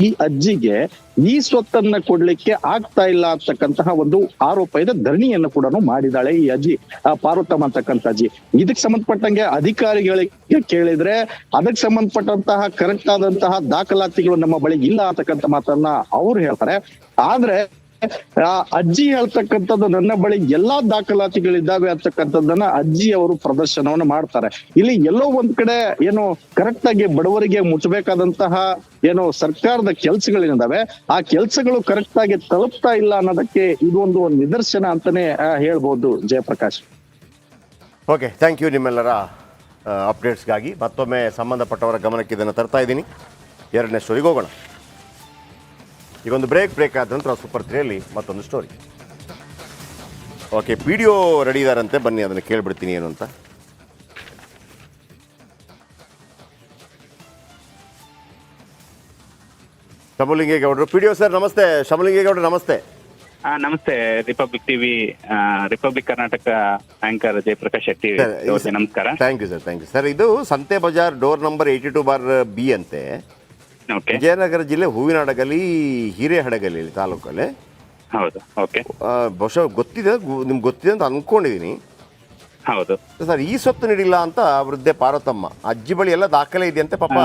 ಈ- ಅಜ್ಜಿಗೆ ಈ ಸ್ವತ್ತನ್ನ ಕೊಡ್ಲಿಕ್ಕೆ ಆಗ್ತಾ ಇಲ್ಲ ಅಂತಕ್ಕಂತಹ ಒಂದು ಆರೋಪ ಇದೆ. ಧರಣಿಯನ್ನು ಕೂಡ ಮಾಡಿದಾಳೆ ಈ ಅಜ್ಜಿ, ಆ ಪಾರ್ವತಮ್ಮ ಅಂತಕ್ಕಂಥ ಅಜ್ಜಿ. ಇದಕ್ಕೆ ಸಂಬಂಧಪಟ್ಟಂಗೆ ಅಧಿಕಾರಿಗಳಿಗೆ ಕೇಳಿದ್ರೆ, ಅದಕ್ಕೆ ಸಂಬಂಧಪಟ್ಟಂತಹ ಕರೆಕ್ಟ್ ಆದಂತಹ ದಾಖಲಾತಿಗಳು ನಮ್ಮ ಬಳಿ ಇಲ್ಲ ಅಂತಕ್ಕಂಥ ಮಾತನ್ನ ಅವ್ರು ಹೇಳ್ತಾರೆ. ಆದ್ರೆ ಅಜ್ಜಿ ಹೇಳ್ತಕ್ಕಂಥದ್ದು ನನ್ನ ಬಳಿ ಎಲ್ಲಾ ದಾಖಲಾತಿಗಳಿದ್ದಾವೆ ಅಂತಕ್ಕಂಥದ್ದನ್ನ ಅಜ್ಜಿ ಅವರು ಪ್ರದರ್ಶನವನ್ನ ಮಾಡ್ತಾರೆ. ಇಲ್ಲಿ ಎಲ್ಲೋ ಒಂದ್ ಕಡೆ ಏನು ಕರೆಕ್ಟ್ ಆಗಿ ಬಡವರಿಗೆ ಮುಚ್ಚಬೇಕಾದಂತಹ ಏನು ಸರ್ಕಾರದ ಕೆಲಸಗಳೇನಿದಾವೆ ಆ ಕೆಲಸಗಳು ಕರೆಕ್ಟ್ ಆಗಿ ತಲುಪ್ತಾ ಇಲ್ಲ ಅನ್ನೋದಕ್ಕೆ ಇದೊಂದು ಒಂದು ನಿದರ್ಶನ ಅಂತಾನೆ ಆ, ಹೇಳ್ಬೋದು ಜಯಪ್ರಕಾಶ್. ಓಕೆ ಥ್ಯಾಂಕ್ ಯು ನಿಮ್ಮೆಲ್ಲರ ಅಪ್ಡೇಟ್ಸ್ಗಾಗಿ ಮತ್ತೊಮ್ಮೆ ಸಂಬಂಧಪಟ್ಟವರ ಗಮನಕ್ಕೆ ಇದನ್ನು ತರ್ತಾ ಇದ್ದೀನಿ. ಎರಡನೇ ಸ್ಟೋರಿಗೆ ಹೋಗೋಣ. ಈಗ ಒಂದು ಬ್ರೇಕ್ ಬ್ರೇಕ್ ಆದ ನಂತರ ಸೂಪರ್ ತ್ರೀಯಲ್ಲಿ ಮತ್ತೊಂದು story okay P D O ready ಇದಾರಂತೆ ಬನ್ನಿ ಅದನ್ನು ಕೇಳ್ಬಿಡ್ತೀನಿ ಏನು ಅಂತ. ಶಮಲಿಂಗೇಗೌಡರು ಪಿ ಡಿ ಒ ಸರ್ ನಮಸ್ತೆ. ಶಮಲಿಂಗೇಗೌಡರು ನಮಸ್ತೆ. ಆ, ನಮಸ್ತೆ. Republic TV republic Karnataka anchor Jayaprakash Shetty sir, ಇದು ಅವರಿಗೆ ನಮಸ್ಕಾರ. Thank you sir thank you sir ಇದು ಸಂತೆ Bazaar door number eighty two bar B ಅಂತೆ. ಓಕೆ ವಿಜಯನಗರ ಜಿಲ್ಲೆ ಹೂವಿನಹಡಗಲಿ ಹಿರೇಹಡಗಲಿ ತಾಲೂಕಲ್ಲಿ. ಹೌದು ಓಕೆ ಬಹುಶಃ ಗೊತ್ತಿದೆ ಗು- ನಿಮ್ಗೆ ಗೊತ್ತಿದೆ ಅಂತ ಅನ್ಕೊಂಡಿದ್ದೀನಿ ಹೌದು. ಸರ್ ಈ ಸ್ವತ್ತು ನೀಡಿಲ್ಲ ಅಂತ ವೃದ್ಧೆ ಪಾರ್ವತಮ್ಮ. ಅಜ್ಜಿ ಬಳಿ ಎಲ್ಲ ದಾಖಲೆ ಇದೆಯಂತೆ ಪಾಪ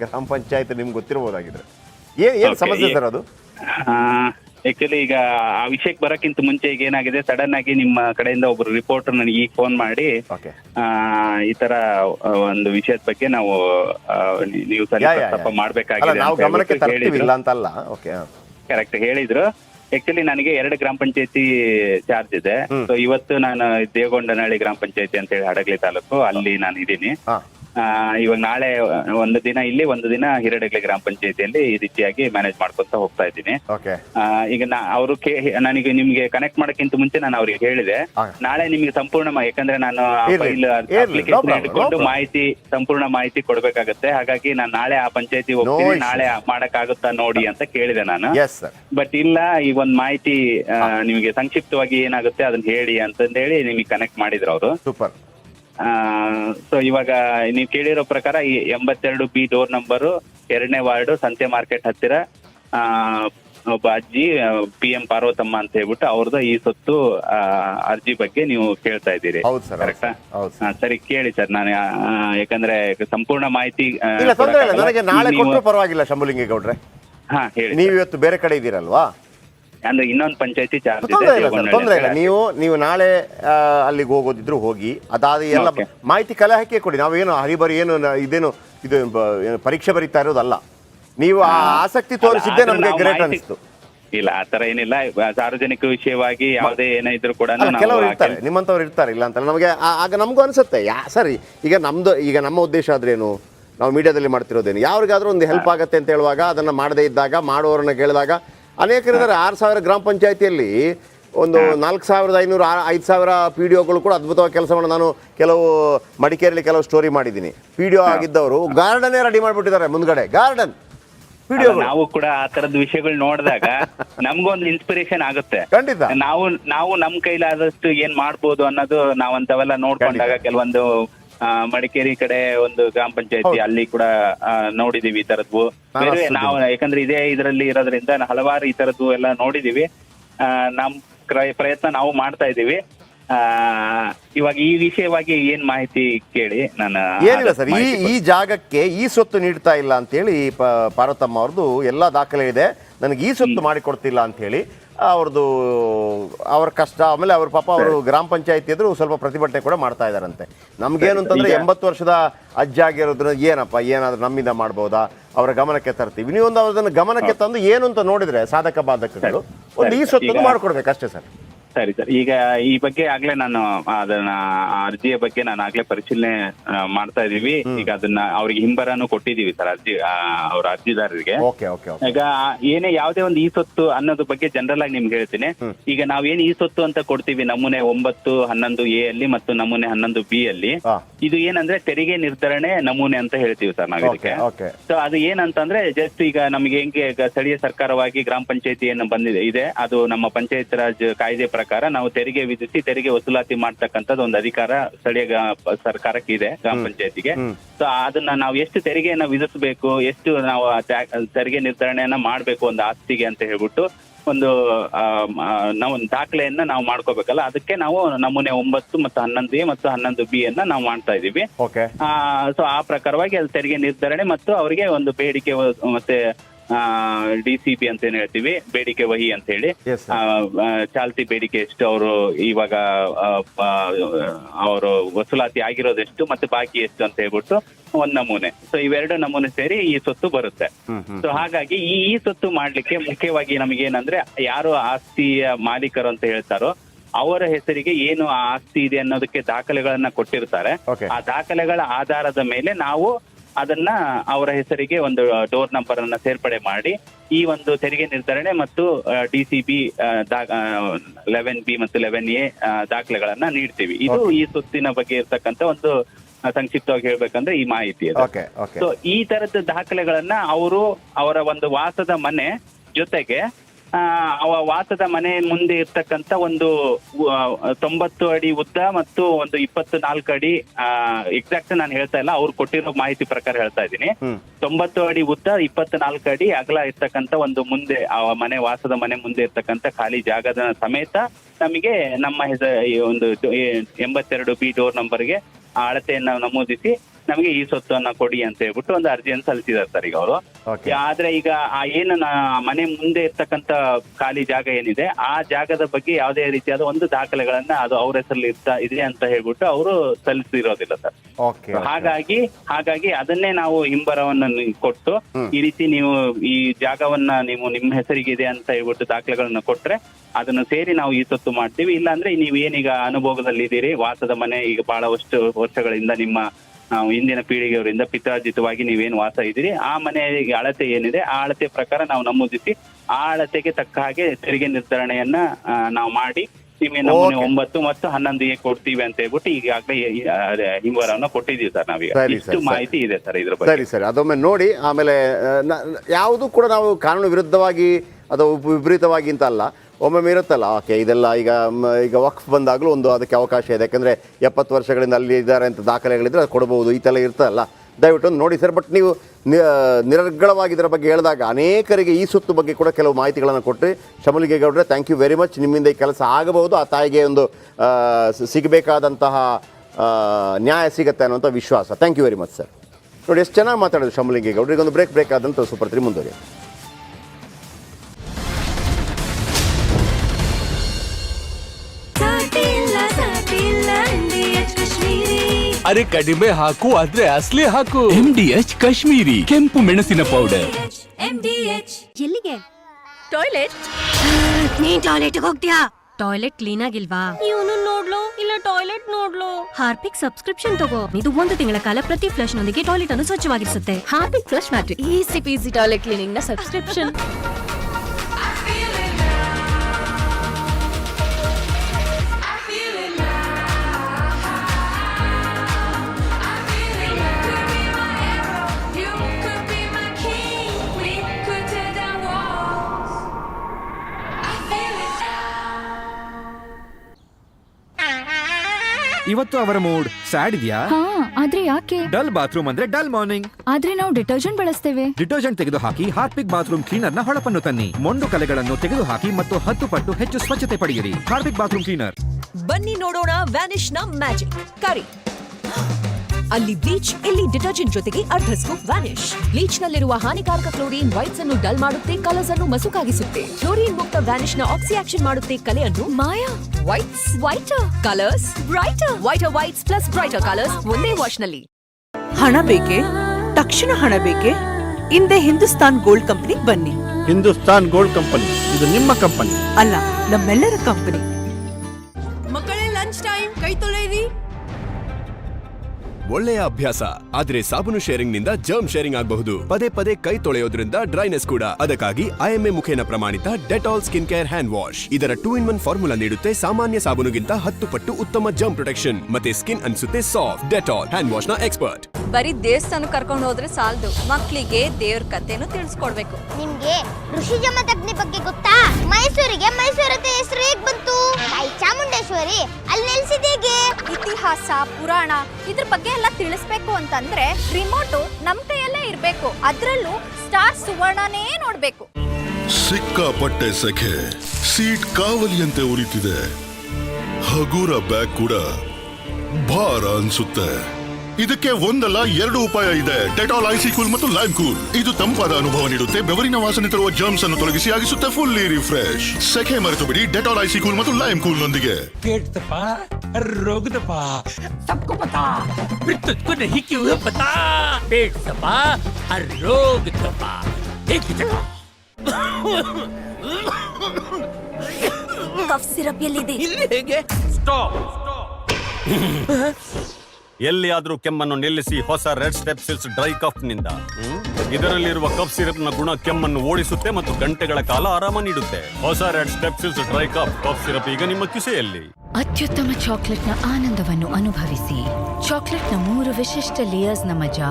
ಗ್ರಾಮ ಪಂಚಾಯತ್ ನಿಮ್ಗೆ ಗೊತ್ತಿರಬಹುದಾಗಿದ್ರೆ. ಏನ್ ಏನ್ Okay, ಸಮಸ್ಯೆ ಸರ್ ಅದು? ಆಕ್ಚುಲಿ ಈಗ ಆ ವಿಷಯಕ್ಕೆ ಬರಕ್ಕಿಂತ ಮುಂಚೆ ಈಗ ಏನಾಗಿದೆ? ಸಡನ್ ಆಗಿ ನಿಮ್ಮ ಕಡೆಯಿಂದ ಒಬ್ರು ರಿಪೋರ್ಟರ್ ನನಗೆ ಈಗ ಫೋನ್ ಮಾಡಿ ಓಕೆ ಆ, ಈ ತರ ಒಂದು ವಿಷಯದ ಬಗ್ಗೆ ನಾವು ನ್ಯೂಸ್ ಅಲ್ಲಿ ಯಾ, ಯಾ, ಯಾ. ಪ್ರಸ್ತಾಪ ಅಲ್ಲ ಮಾಡ್ಬೇಕಾಗಿದೆ ನಾವು ಗಮನಕ್ಕೆ ತರ್ತೀವಿ ಅಂತಲ್ಲ ಓಕೆ ಕರೆಕ್ಟ್ ಹೇಳಿದ್ರು. ಆಕ್ಚುಲಿ ನನಗೆ ಎರಡು ಗ್ರಾಮ ಪಂಚಾಯತಿ ಚಾರ್ಜ್ ಇದೆ. ಸೊ ಇವತ್ತು ನಾನು ದೇವಗೊಂಡನಹಳ್ಳಿ ಗ್ರಾಮ ಪಂಚಾಯತಿ ಅಂತ ಹೇಳಿ ಹಡಗಲಿ ತಾಲೂಕು ಅಲ್ಲಿ ನಾನು ಇದ್ದೀನಿ. ಹಾ. ಇವಾಗ ನಾಳೆ ಒಂದು ದಿನ ಇಲ್ಲಿ ಒಂದು ದಿನ ಹಿರಡಗಲಿ ಗ್ರಾಮ ಪಂಚಾಯತಿಯಲ್ಲಿ ಈ ರೀತಿಯಾಗಿ ಮ್ಯಾನೇಜ್ ಮಾಡ್ಕೊತ ಹೋಗ್ತಾ ಇದ್ದೀನಿ. ಓಕೆ ಆ, ಈಗ ನಾ ಅವರು ನನಗೆ ನಿಮ್ಗೆ ಕನೆಕ್ಟ್ ಮಾಡಕ್ಕಿಂತ ಮುಂಚೆ ನಾನು ಅವ್ರಿಗೆ ಹೇಳಿದೆ. ಹಾ. ನಾಳೆ ನಿಮ್ಗೆ ಸಂಪೂರ್ಣ ಮಾ- ಯಾಕಂದ್ರೆ ನಾನು ಆ ಇರ್ಲಿ, file ಇರ್ಲಿ, no application problem, no problem. ಮಾಹಿತಿ ಸಂಪೂರ್ಣ ಮಾಹಿತಿ ಕೊಡ್ಬೇಕಾಗತ್ತೆ. ಹಾಗಾಗಿ ನಾನು ನಾಳೆ ಆ ಪಂಚಾಯತಿ ಹೋಗ್ತೀನಿ issue. ನಾಳೆ ಮಾಡಕ್ ಆಗುತ್ತಾ ನೋಡಿ ಅಂತ ಕೇಳಿದೆ ನಾನು. ಎಸ್ ಸರ್ ಬಟ್ ಇಲ್ಲ ಈ ಒಂದ್ ಮಾಹಿತಿ ಆ, ನಿಮ್ಗೆ ಸಂಕ್ಷಿಪ್ತವಾಗಿ ಏನಾಗುತ್ತೆ ಅದನ್ನ ಹೇಳಿ ಅಂತಂದೇಳಿ ನಿಮಗೆ ಕನೆಕ್ಟ್ ಮಾಡಿದ್ರು ಅವರು. ಸೂಪರ್ ಸೊ ಇವಾಗ ನೀವು ಕೇಳಿರೋ ಪ್ರಕಾರ ಈ ಎಂಬತ್ತೆರಡು ಬಿ ಡೋರ್ ನಂಬರು ಎರಡನೇ ವಾರ್ಡು ಸಂತೆ ಮಾರ್ಕೆಟ್ ಹತ್ತಿರ ಆ, ಒಬ್ಬ ಅಜ್ಜಿ ಪಿ ಎಂ ಪಾರ್ವತಮ್ಮ ಅಂತ ಹೇಳ್ಬಿಟ್ಟು ಅವ್ರದ್ದು ಈ ಸೊತ್ತು ಅರ್ಜಿ ಬಗ್ಗೆ ನೀವು ಕೇಳ್ತಾ ಇದ್ದೀರಿ. ಕರೆಕ್ಟಾ ಸರಿ ಕೇಳಿ ಸರ್ ನಾನು ಯಾಕಂದ್ರೆ ಸಂಪೂರ್ಣ ಮಾಹಿತಿ. ನನಗೆ ನಾಳೆ ಪರವಾಗಿಲ್ಲ ಶಂಭುಲಿಂಗೇಗೌಡ್ರೆ. ಹಾ ಹೇಳಿ ನೀವು ಇವತ್ತು ಬೇರೆ ಕಡೆ ಇದ್ದೀರಲ್ವಾ? ಅಂದ್ರೆ ಇನ್ನೊಂದು ಪಂಚಾಯತಿ ಚಾರ್ಜ್ ತೊಂದರೆ ಇಲ್ಲ ಸರ್ ತೊಂದರೆ ಇಲ್ಲ. ನೀವು ನೀವು ನಾಳೆ ಆ, ಅಲ್ಲಿಗೆ ಹೋಗೋದಿದ್ರು ಹೋಗಿ ಅದಾದ ಎಲ್ಲ Okay. ಮಾಹಿತಿ ಕಲೆ ಹಾಕಿ ಕೊಡಿ ನಾವೇನು ಹರಿಬರಿ ಏನು ನ- ಇದೇನು ಇದು ಬ- ಏನು ಪರೀಕ್ಷೆ ಬರೀತಾ ಇರೋದಲ್ಲ. ನೀವು ಆ ಆಸಕ್ತಿ ತೋರಿಸಿದ್ದೆ ನಮ್ಗೆ ನಮಗೆ ನಾವು ಗ್ರೇಟ್ ಮಾಹಿತಿ- ಅನಿಸ್ತು. ಇಲ್ಲ ಆತರ ಏನಿಲ್ಲ. ಸಾರ್ವಜನಿಕ ವಿಷಯವಾಗಿ ಯಾವುದೇ ಏನೇ ಇದ್ರು ಕೂಡ ಅಲ್ಲ, ಕೆಲವರು ಇರ್ತಾರೆ ನಿಮ್ಮಂತವ್ರು ಇರ್ತಾರೆ ಇಲ್ಲ ಅಂತ ನಮಗೆ ಆ- ಆಗ ನಮಗೂ ಅನಿಸುತ್ತೆ ಯಾ ಸರಿ ಈಗ ನಮ್ದು ಈಗ ನಮ್ಮ ಉದ್ದೇಶ ಆದ್ರೇನು ನಾವು ಮೀಡಿಯಾದಲ್ಲಿ ಮಾಡ್ತಿರೋದೇನು? ಯಾರಿಗಾದ್ರೂ ಒಂದು ಹೆಲ್ಪ್ ಆಗುತ್ತೆ ಅಂತ ಹೇಳುವಾಗ ಅದನ್ನ ಮಾಡದೇ ಇದ್ದಾಗ ಮಾಡುವವರನ್ನ ಕೇಳಿದಾಗ ಅನೇಕರಿದ್ದಾರೆ. ಆರು ಸಾವಿರ ಗ್ರಾಮ ಪಂಚಾಯತಿಯಲ್ಲಿ ಒಂದು ನಾಲ್ಕು ಸಾವಿರದ ಐನೂರು ಐದು ಸಾವಿರ ಪಿ ಡಿ ಒಗಳು ಕೂಡ ಅದ್ಭುತವಾಗಿ ಕೆಲಸ ಮಾಡಿ ನಾನು ಕೆಲವು ಮಡಿಕೇರಿಯಲ್ಲಿ ಕೆಲವು ಸ್ಟೋರಿ ಮಾಡಿದ್ದೀನಿ. ಪಿ ಡಿ ಒ ಆಗಿದ್ದವರು ಗಾರ್ಡನ್ನೇ ರೆಡಿ ಮಾಡಿಬಿಟ್ಟಿದ್ದಾರೆ ಮುಂದ್ಗಡೆ. ಗಾರ್ಡನ್ ನಾವು ಕೂಡ ಆ ತರದ ವಿಷಯಗಳು ನೋಡಿದಾಗ (laughs) ನಮ್ಗೊಂದು ಇನ್ಸ್ಪಿರೇಷನ್ ಆಗುತ್ತೆ. ಖಂಡಿತ. ನಾವು ನಾವು ನಮ್ ಕೈಲಾದಷ್ಟು ಏನ್ ಮಾಡ್ಬೋದು ಅನ್ನೋದು ನಾವಂತವೆಲ್ಲ ನೋಡ್ಕೊಂಡಾಗ ಕೆಲವೊಂದು ಆ, ಮಡಿಕೇರಿ ಕಡೆ ಒಂದು ಗ್ರಾಮ ಪಂಚಾಯತಿ ಅಲ್ಲಿ ಕೂಡ ಆ, ನೋಡಿದೀವಿ ಈ ತರದ್ವು. ಬೇರೆ ನಾವು ಯಾಕಂದ್ರೆ ಇದೇ ಇದರಲ್ಲಿ ಇರೋದ್ರಿಂದ ಹಲವಾರು ಈ ತರದ್ದು ಎಲ್ಲ ನೋಡಿದೀವಿ. ಆ, ನಮ್ ಪ್ರಯತ್ನ ನಾವು ಮಾಡ್ತಾ ಇದೀವಿ ಆ ಇವಾಗ ಈ ವಿಷಯವಾಗಿ ಏನ್ ಮಾಹಿತಿ ಕೇಳಿ ನಾನು ಏನಿಲ್ಲ ಸರ್ ಈ ಮಾಹಿತಿ ಈ ಜಾಗಕ್ಕೆ ಈ ಸೊತ್ತು ನೀಡ್ತಾ ಇಲ್ಲ ಅಂತ ಹೇಳಿ ಪಾರ್ವತಮ್ಮ ಅವ್ರದ್ದು ಎಲ್ಲಾ ದಾಖಲೆ ಇದೆ. ನನಗೆ ಈ ಸ್ವತ್ತು ಮಾಡಿಕೊಡ್ತಿಲ್ಲ ಅಂತೇಳಿ. ಅವ್ರದ್ದು ಅವ್ರ ಕಷ್ಟ ಆಮೇಲೆ ಅವ್ರ ಪಾಪ ಅವರು ಗ್ರಾಮ ಪಂಚಾಯತಿ ಎದುರು ಸ್ವಲ್ಪ ಪ್ರತಿಭಟನೆ ಕೂಡ ಮಾಡ್ತಾ ಇದಾರಂತೆ ನಮ್ಗೇನು ಅಂತಂದ್ರೆ ಎಂಬತ್ತು ವರ್ಷದ ಅಜ್ಜ ಆಗಿರೋದ್ರ ಏನಪ್ಪ ಏನಾದ್ರೂ ನಮ್ಮಿಂದ ಮಾಡ್ಬೋದಾ? ಅವರ ಗಮನಕ್ಕೆ ತರ್ತೀವಿ. ನೀವು ಒಂದು ಅದನ್ನು ಗಮನಕ್ಕೆ ತಂದು ಏನು ಅಂತ ನೋಡಿದ್ರೆ ಸಾಧಕ ಬಾಧಕಗಳು ಒಂದು ಈ ಸೊತ್ತನ್ನು ಮಾಡ್ಕೊಡ್ಬೇಕು ಅಷ್ಟೇ ಸರ್. ಸರಿ ಸರ್ ಈಗ ಈ ಬಗ್ಗೆ ಆಗ್ಲೇ ನಾನು ಅದನ್ನ ಆ ಅರ್ಜಿಯ ಬಗ್ಗೆ ನಾನು ಆಗ್ಲೇ ಪರಿಶೀಲನೆ ಆ, ಮಾಡ್ತಾ ಇದೀವಿ ಈಗ ಅದನ್ನ ಅವ್ರಿಗೆ ಹಿಂಬರನು ಕೊಟ್ಟಿದೀವಿ ಸರ್ ಅರ್ಜಿ ಆ, ಅವ್ರ ಅರ್ಜಿದಾರರಿಗೆ. Okay okay okay. ಈಗ ಏನೇ ಯಾವುದೇ ಒಂದು ಈ ಸೊತ್ತು ಅನ್ನೋದ್ರ ಬಗ್ಗೆ ಜನರಲ್ ಆಗಿ ನಿಮ್ಗೆ ಹೇಳ್ತೀನಿ. ಈಗ ನಾವೇನ್ ಈ ಸೊತ್ತು ಅಂತ ಕೊಡ್ತೀವಿ ನಮೂನೆ ಒಂಬತ್ತು ಹನ್ನೊಂದು ಎ ಅಲ್ಲಿ ಮತ್ತು ನಮೂನೆ ಹನ್ನೊಂದು ಬಿ ಅಲ್ಲಿ. ಹಾ. ಇದು ಏನಂದ್ರೆ ತೆರಿಗೆ ನಿರ್ಧರಣೆ ನಮೂನೆ ಅಂತ ಹೇಳ್ತೀವಿ ಸರ್ ನಾವ್ ಓಕೆ ಇದಕ್ಕೆ. ಓಕೆ ಸೊ ಅದು ಏನಂತಂದ್ರೆ ಜಸ್ಟ್ ಈಗ ನಮ್ಗೆ ಹೆಂಗೆ ಈಗ ಸ್ಥಳೀಯ ಸರ್ಕಾರವಾಗಿ ಗ್ರಾಮ ಪಂಚಾಯತಿ ಏನು ಬಂದಿದೆ ಇದೆ. ಅದು ನಮ್ಮ ಪಂಚಾಯತ್ ರಾಜ್ ಕಾಯ್ದೆ ಪ್ರಕಾರ ನಾವು ತೆರಿಗೆ ವಿಧಿಸಿ ತೆರಿಗೆ ವಸೂಲಾತಿ ಮಾಡ್ತಕ್ಕಂಥದ್ದು ಒಂದು ಅಧಿಕಾರ ಸ್ಥಳೀಯ ಸರ್ಕಾರಕ್ಕೆ ಇದೆ ಗ್ರಾಮ ಪಂಚಾಯತಿಗೆ. ಸೊ ಅದನ್ನ ನಾವು ಎಷ್ಟು ತೆರಿಗೆಯನ್ನ ವಿಧಿಸಬೇಕು ಎಷ್ಟು ನಾವು ತೆರಿಗೆ ನಿರ್ಧರಣೆಯನ್ನ ಮಾಡ್ಬೇಕು ಒಂದು ಆಸ್ತಿಗೆ ಅಂತ ಹೇಳ್ಬಿಟ್ಟು ಒಂದು ನಾವು ಒಂದು ದಾಖಲೆಯನ್ನ ನಾವು ಮಾಡ್ಕೋಬೇಕಲ್ಲ ಅದಕ್ಕೆ ನಾವು ನಮೂನೆ ಒಂಬತ್ತು ಮತ್ತು ಹನ್ನೊಂದು ಎ ಮತ್ತು ಹನ್ನೊಂದು ಬಿ ಅನ್ನ ನಾವು ಮಾಡ್ತಾ ಇದೀವಿ ಸೊ ಆ ಪ್ರಕಾರವಾಗಿ ಅದು ತೆರಿಗೆ ನಿರ್ಧರಣೆ ಮತ್ತು ಅವರಿಗೆ ಒಂದು ಬೇಡಿಕೆ ಮತ್ತೆ ಡಿ ಸಿ ಬಿ ಅಂತ ಏನ್ ಹೇಳ್ತೀವಿ ಬೇಡಿಕೆ ವಹಿ ಅಂತ ಹೇಳಿ ಚಾಲ್ತಿ ಬೇಡಿಕೆ ಎಷ್ಟು ಅವರು ಇವಾಗ ಅವರು ವಸೂಲಾತಿ ಆಗಿರೋದು ಎಷ್ಟು ಮತ್ತೆ ಬಾಕಿ ಎಷ್ಟು ಅಂತ ಹೇಳ್ಬಿಟ್ಟು ಒಂದ್ ನಮೂನೆ. ಸೊ ಇವೆರಡು ನಮೂನೆ ಸೇರಿ ಈ ಸೊತ್ತು ಬರುತ್ತೆ. ಸೊ ಹಾಗಾಗಿ ಈ ಈ ಸೊತ್ತು ಮಾಡ್ಲಿಕ್ಕೆ ಮುಖ್ಯವಾಗಿ ನಮಗೇನಂದ್ರೆ ಯಾರು ಆಸ್ತಿಯ ಮಾಲೀಕರು ಅಂತ ಹೇಳ್ತಾರೋ ಅವರ ಹೆಸರಿಗೆ ಏನು ಆ ಆಸ್ತಿ ಇದೆ ಅನ್ನೋದಕ್ಕೆ ದಾಖಲೆಗಳನ್ನ ಕೊಟ್ಟಿರ್ತಾರೆ. ಆ ದಾಖಲೆಗಳ ಆಧಾರದ ಮೇಲೆ ನಾವು ಅದನ್ನ ಅವರ ಹೆಸರಿಗೆ ಒಂದು ಡೋರ್ ನಂಬರ್ ಅನ್ನ ಸೇರ್ಪಡೆ ಮಾಡಿ ಈ ಒಂದು ತೆರಿಗೆ ನಿರ್ಧರಣೆ ಮತ್ತು D C B eleven B ಮತ್ತು ಲೆವೆನ್ ಎ ದಾಖಲೆಗಳನ್ನ ನೀಡ್ತೀವಿ. ಇದು ಈ ಸುತ್ತಿನ ಬಗ್ಗೆ ಇರ್ತಕ್ಕಂಥ ಒಂದು ಸಂಕ್ಷಿಪ್ತವಾಗಿ ಹೇಳ್ಬೇಕಂದ್ರೆ ಈ ಮಾಹಿತಿ ಸೊ ಈ ತರದ ದಾಖಲೆಗಳನ್ನ ಅವರು ಅವರ ಒಂದು ವಾಸದ ಮನೆ ಜೊತೆಗೆ ಅವ ವಾಸದ ಮನೆ ಮುಂದೆ ಇರ್ತಕ್ಕಂತ ಒಂದು ತೊಂಬತ್ತು ಅಡಿ ಉದ್ದ ಮತ್ತು ಒಂದು ಇಪ್ಪತ್ತು ನಾಲ್ಕು ಅಡಿ ಎಕ್ಸಾಕ್ಟ್ ನಾನು ಹೇಳ್ತಾ ಇಲ್ಲ ಅವ್ರು ಕೊಟ್ಟಿರೋ ಮಾಹಿತಿ ಪ್ರಕಾರ ಹೇಳ್ತಾ ಇದ್ದೀನಿ. ತೊಂಬತ್ತು ಅಡಿ ಉದ್ದ ಇಪ್ಪತ್ತು ನಾಲ್ಕು ಅಡಿ ಅಗಲ ಇರ್ತಕ್ಕಂತ ಒಂದು ಮುಂದೆ ಆ ಮನೆ ವಾಸದ ಮನೆ ಮುಂದೆ ಇರ್ತಕ್ಕಂತ ಖಾಲಿ ಜಾಗದ ಸಮೇತ ನಮಗೆ ನಮ್ಮ ಹೆಸರು ಈ ಒಂದು ಎಂಬತ್ತೆರಡು ಬಿ ಡೋರ್ ನಂಬರ್ಗೆ ಆ ಅಳತೆಯನ್ನ ನಮೂದಿಸಿ ನಮಗೆ ಈ ಸ್ವತ್ತನ್ನ ಕೊಡಿ ಅಂತ ಹೇಳ್ಬಿಟ್ಟು ಒಂದು ಅರ್ಜಿಯನ್ನು ಸಲ್ಲಿಸಿದ್ದಾರೆ ಸರ್ ಈಗ ಅವರು. ಆದ್ರೆ ಈಗ ಆ ಏನು ಮನೆ ಮುಂದೆ ಇರ್ತಕ್ಕಂತ ಖಾಲಿ ಜಾಗ ಏನಿದೆ ಆ ಜಾಗದ ಬಗ್ಗೆ ಯಾವುದೇ ರೀತಿಯಾದ ಒಂದು ದಾಖಲೆಗಳನ್ನ ಅದು ಅವ್ರ ಹೆಸರಲ್ಲಿ ಇರ್ತಾ ಇದೆ ಅಂತ ಹೇಳ್ಬಿಟ್ಟು ಅವರು ಸಲ್ಲಿಸಿರೋದಿಲ್ಲ ಸರ್. ಹಾಗಾಗಿ ಹಾಗಾಗಿ ಅದನ್ನೇ ನಾವು ಹಿಂಬರವನ್ನ ಕೊಟ್ಟು ಈ ರೀತಿ ನೀವು ಈ ಜಾಗವನ್ನ ನೀವು ನಿಮ್ಮ ಹೆಸರಿಗೆ ಇದೆ ಅಂತ ಹೇಳ್ಬಿಟ್ಟು ದಾಖಲೆಗಳನ್ನ ಕೊಟ್ರೆ ಅದನ್ನ ಸೇರಿ ನಾವು ಈ ಸೊತ್ತು ಮಾಡ್ತೀವಿ. ಇಲ್ಲಾಂದ್ರೆ ನೀವು ಏನೀಗ ಅನುಭೋಗದಲ್ಲಿ ಇದ್ದೀರಿ ವಾಸದ ಮನೆ ಈಗ ಬಹಳ ವರ್ಷ ವರ್ಷಗಳಿಂದ ನಿಮ್ಮ ನಾವು ಹಿಂದಿನ ಪೀಳಿಗೆಯವರಿಂದ ಪಿತ್ರಾರ್ಜಿತವಾಗಿ ನೀವೇನು ವಾಸ ಇದ್ದೀರಿ? ಆ ಮನೆಯ ಅಳತೆ ಏನಿದೆ? ಆ ಅಳತೆ ಪ್ರಕಾರ ನಾವು ನಮೂದಿಸಿ ಆ ಅಳತೆಗೆ ತಕ್ಕ ಹಾಗೆ ತೆರಿಗೆ ನಿರ್ಧರಣೆಯನ್ನ ನಾವು ಮಾಡಿ ನಿಮಗೆ ನಮೂನೆ. ಒಂಬತ್ತು ಮತ್ತು ಹನ್ನೊಂದಿಗೆ ಕೊಡ್ತೀವಿ ಅಂತ ಹೇಳ್ಬಿಟ್ಟು ಈಗಾಗಲೇ ಹಿಂಬರವನ್ನು ಕೊಟ್ಟಿದ್ದೀವಿ ಸರ್ ನಾವೀಗ. ಇಷ್ಟು. ಮಾಹಿತಿ ಇದೆ ಸರ್ ಇದ್ರ ಬಗ್ಗೆ. ಸರಿ ಸರಿ. ಅದೊಮ್ಮೆ ನೋಡಿ ಆಮೇಲೆ ಯಾವುದು ಕೂಡ ನಾವು ಕಾನೂನು ವಿರುದ್ಧವಾಗಿ ಅದು ವಿಪರೀತವಾಗಿ ಅಂತ ಅಲ್ಲ. ಒಮ್ಮೊಮ್ಮೆ ಇರುತ್ತಲ್ಲ? ಓಕೆ ಇದೆಲ್ಲ ಈಗ ಈಗ ವಕ್ಫ್ ಬಂದಾಗಲೂ ಒಂದು ಅದಕ್ಕೆ ಅವಕಾಶ ಇದೆ. ಯಾಕಂದರೆ ಎಪ್ಪತ್ತು ವರ್ಷಗಳಿಂದ ಅಲ್ಲಿ ಇದ್ದಾರೆ ಅಂತ ದಾಖಲೆಗಳಿದ್ರೆ ಅದು ಕೊಡ್ಬೋದು ಈ ಥರ ಇರ್ತಲ್ಲ ದಯವಿಟ್ಟು ಒಂದು ನೋಡಿ ಸರ್ ಬಟ್ ನೀವು ನಿರರ್ಗಳವಾಗಿ ಇದರ ಬಗ್ಗೆ ಹೇಳಿದಾಗ ಅನೇಕರಿಗೆ ಈ ಸುತ್ತು ಬಗ್ಗೆ ಕೂಡ ಕೆಲವು ಮಾಹಿತಿಗಳನ್ನು ಕೊಟ್ಟರೆ ಶಮಲಿಗೇಗೌಡ್ರೆ ಥ್ಯಾಂಕ್ ಯು ವೆರಿ ಮಚ್ ನಿಮ್ಮಿಂದ ಈ ಕೆಲಸ ಆಗಬಹುದು. ಆ ತಾಯಿಗೆ ಒಂದು ಸಿಗಬೇಕಾದಂತಹ ನ್ಯಾಯ ಸಿಗುತ್ತೆ ಅನ್ನೋಂಥ ವಿಶ್ವಾಸ. Thank you very much sir ನೋಡಿ, ಎಷ್ಟು ಚೆನ್ನಾಗಿ ಮಾತಾಡೋದು ಶಮಲಿಂಗೇಗೌಡ್ರಿಗೆ ಒಂದು ಬ್ರೇಕ್ ಬ್ರೇಕ್ ಆದಂತ ಸೂಪರ್ ತ್ರೀ ಮುಂದುವರಿ ಅರೆ ಕಡಿಮೆ ಹಾಕು ಆದ್ರೆ ಅಸ್ಲಿ ಹಾಕು. ಎಂ ಡಿ ಎಚ್ ಕಾಶ್ಮೀರಿ ಕೆಂಪು ಮೆಣಸಿನ ಪೌಡರ್ MDH ಎಲ್ಲಿಗೆ? ಟಾಯ್ಲೆಟ್ ನೀನ್ ಟಾಯ್ಲೆಟ್ ಹೋಗ್ತೀಯಾ? ಟಾಯ್ಲೆಟ್ ಕ್ಲೀನ್ ಆಗಿಲ್ವಾ? ಇವನು ನೋಡ್ಲು ಇಲ್ಲ ಟಾಯ್ಲೆಟ್ ನೋಡ್ಲು. ಹಾರ್ಪಿಕ್ ಸಬ್ಸ್ಕ್ರಿಪ್ಷನ್ ತಗೋ. ಇದು ಒಂದು ತಿಂಗಳ ಕಾಲ ಪ್ರತಿ ಫ್ಲಶ್ ನೊಂದಿಗೆ ಟಾಯ್ಲೆಟ್ ಅನ್ನು ಸ್ವಚ್ಛವಾಗಿರಿಸುತ್ತೆ. Harpic Flushmatic easy peasy toilet ಕ್ಲೀನಿಂಗ್ನ subscription (laughs) ಇವತ್ತು ಅವರ ಮೂಡ್ ಸ್ಯಾಡ್ ಇದೆಯಾ? ಹಾ ಆದ್ರೆ ಯಾಕೆ? ಡಲ್ ಬಾತ್ರೂಮ್ ಅಂದ್ರೆ ಡಲ್ ಮಾರ್ನಿಂಗ್. ಆದ್ರೆ ನಾವು ಡಿಟರ್ಜೆಂಟ್ ಬಳಸ್ತೇವೆ. ಡಿಟರ್ಜೆಂಟ್ ತೆಗೆದು ಹಾಕಿ ಹಾರ್ಪಿಕ್ ಬಾತ್ರೂಮ್ ಕ್ಲೀನರ್ನ ಹೊಳಪನ್ನು ತನ್ನಿ. ಮೊಂಡು ಕಲೆಗಳನ್ನು ತೆಗೆದುಹಾಕಿ ಮತ್ತು ಹತ್ತು ಪಟ್ಟು ಹೆಚ್ಚು ಸ್ವಚ್ಛತೆ ಪಡೆಯಿರಿ. Harpic bathroom cleaner. ಬನ್ನಿ ನೋಡೋಣ ವ್ಯಾನಿಶ್ನ ಮ್ಯಾಜಿಕ್. ಕರಿ. ಅಲ್ಲಿ ಬ್ಲೀಚ್ ಇಲ್ಲಿ ಡಿಟರ್ಜೆಂಟ್ ಜೊತೆಗೆ ಅರ್ಧ ಸ್ಕೂಪ್ ವ್ಯಾನಿಶ್ ಬ್ಲೀಚ್ ನಲ್ಲಿರುವ ಹಾನಿಕಾರಕ ಕ್ಲೋರಿನ್ ವೈಟ್ಸ್ ಅನ್ನು ಡಲ್ ಮಾಡುತ್ತೆ ಕಲರ್ಸ್ ಅನ್ನು ಮಸುಕಾಗಿಸುತ್ತೆ. ಕ್ಲೋರಿನ್ ಮುಕ್ತ ವ್ಯಾನಿಶ್ನ ಆಕ್ಸಿ ಆಕ್ಷನ್ ಮಾಡುತ್ತೆ ಕಲೆಯನ್ನು ಮಾಯಾ? Whites whiter colours brighter whiter whites plus brighter colours ಒಂದೇ ವಾಶ್ನಲ್ಲಿ. ಹಣ ಬೇಕೆ? ತಕ್ಷಣ ಹಣ ಬೇಕೆ? ಹಿಂದೆ ಹಿಂದೂಸ್ತಾನ್ ಗೋಲ್ಡ್ ಕಂಪನಿ ಬನ್ನಿ. ಹಿಂದೂಸ್ತಾನ್ ಗೋಲ್ಡ್ ಕಂಪನಿ ಇದು ನಿಮ್ಮ ಕಂಪನಿ ಅಲ್ಲ ನಮ್ಮೆಲ್ಲರ ಕಂಪನಿ ಒಳ್ಳೆಯ ಅಭ್ಯಾಸ. ಆದ್ರೆ ಸಾಬೂನು ಶೇರಿಂಗ್ನಿಂದ ಜರ್ಮ್ ಶೇರಿಂಗ್ ಆಗಬಹುದು. ಪದೇ ಪದೇ ಕೈ ತೊಳೆಯೋದ್ರಿಂದ ಡ್ರೈನೆಸ್ ಕೂಡ. ಅದಕ್ಕಾಗಿ ಐಎಂಎ ಮುಖೇನ ಪ್ರಮಾಣಿತ Dettol skin care hand wash ಇದರ ಟೂ ಇನ್ ಒನ್ ಫಾರ್ಮುಲಾ ನೀಡುತ್ತೆ ಸಾಮಾನ್ಯ ಸಾಬೂನುಗಿಂತ ಹತ್ತು ಪಟ್ಟು ಉತ್ತಮ ಜರ್ಮ್ ಪ್ರೊಟೆಕ್ಷನ್ ಮತ್ತೆ ಸ್ಕಿನ್ ಅನಿಸುತ್ತೆ ಸಾಫ್ಟ್ ಡೆಟಾಲ್ ಹ್ಯಾಂಡ್ ವಾಶ್ನ ಎಕ್ಸ್ಪರ್ಟ್ ಬರೀ ದೇವಸ್ಥಾನ ಕರ್ಕೊಂಡು ಹೋದ್ರೆ ಸಾಲದು. ಮಕ್ಕಳಿಗೆ ದೇವ್ರ ಕಥೆನೂ ತಿಳಿಸ್ಕೊಡ್ಬೇಕು. ನಿಮ್ಗೆ ಋಷಿ ಜಮದಗ್ನಿ ಬಗ್ಗೆ ಗೊತ್ತಾ? ಮೈಸೂರಿಗೆ ಮೈಸೂರು ಹೆಸರು ಹೇಗ್ ಬಂತು? ತಾಯಿ ಚಾಮುಂಡೇಶ್ವರಿ ಅಲ್ಲಿ ನೆಲೆಸಿದೇಗೆ ಇತಿಹಾಸ ಪುರಾಣ ಇದ್ರ ಬಗ್ಗೆ ಎಲ್ಲ ತಿಳಿಸ್ಬೇಕು ಅಂತಂದ್ರೆ ರಿಮೋಟು ನಮ್ ಕೈಯಲ್ಲೇ ಇರ್ಬೇಕು. ಅದ್ರಲ್ಲೂ ಸ್ಟಾರ್ ಸುವರ್ಣನೇ ನೋಡ್ಬೇಕು. ಸಿಕ್ಕಾಪಟ್ಟೆ ಸಖೆ. ಸೀಟ್ ಕಾವಲಿಯಂತೆ ಉರಿತಿದೆ. ಹಗುರ ಬ್ಯಾಗ್ ಕೂಡ ಭಾರ ಅನ್ಸುತ್ತೆ. ಇದಕ್ಕೆ ಒಂದಲ್ಲ ಎರಡು ಉಪಾಯ ಇದೆ ಡೆಟಾಲ್ ಐಸಿ ಕೂಲ್ ಮತ್ತು ಲೈಮ್ ಕೂಲ್ ಇದು ತಂಪಾದ ಅನುಭವ ನೀಡುತ್ತೆ ಬೆವರಿನ ವಾಸನೆ ತರುವ ಜರ್ಮ್ಸ್ ಅನ್ನು ತೊಲಗಿಸಿ ಆಗಿಸುತ್ತೆ ಫುಲ್ಲಿ ರಿಫ್ರೆಶ್ ಸೆಖೆ ಮರೆತು ಬಿಡಿ ಡೆಟಾಲ್ ಐಸಿ ಕೂಲ್ ಮತ್ತು ಲೈಮ್ ಕೂಲ್ ನೊಂದಿಗೆ रोग दफा सबको पता फिर तुझको नहीं क्यों पता पेट दफा हर रोग दफा एक जगह ಕಫ್ ಸಿರಪ್ ಎಲ್ಲಿದೆ ಇಲ್ಲಿ ಹೇಗೆ ಸ್ಟಾಪ್ ಎಲ್ಲಿಯಾದ್ರೂ ಕೆಮ್ಮನ್ನು ನಿಲ್ಲಿಸಿ ಹೊಸ ರೆಡ್ ಸ್ಟೆಪ್ಸಿಲ್ಸ್ ಡ್ರೈ ಕಫ್ನಿಂದ. ಇದರಲ್ಲಿರುವ ಕಫ್ ಸಿರಪ್ನ ಗುಣ ಕೆಮ್ಮನ್ನು ಓಡಿಸುತ್ತೆ ಮತ್ತು ಗಂಟೆಗಳ ಕಾಲ ಆರಾಮ ನೀಡುತ್ತೆ. ಹೊಸ red Strepsils dry cough cough syrup ಈಗ ನಿಮ್ಮ ಕಿಸೆಯಲ್ಲಿ. ಅತ್ಯುತ್ತಮ ಚಾಕ್ಲೇಟ್ನ ಆನಂದವನ್ನು ಅನುಭವಿಸಿ. ಚಾಕ್ಲೇಟ್ನ ಮೂರು ವಿಶಿಷ್ಟ ಲೇಯರ್ಸ್ನ ಮಜಾ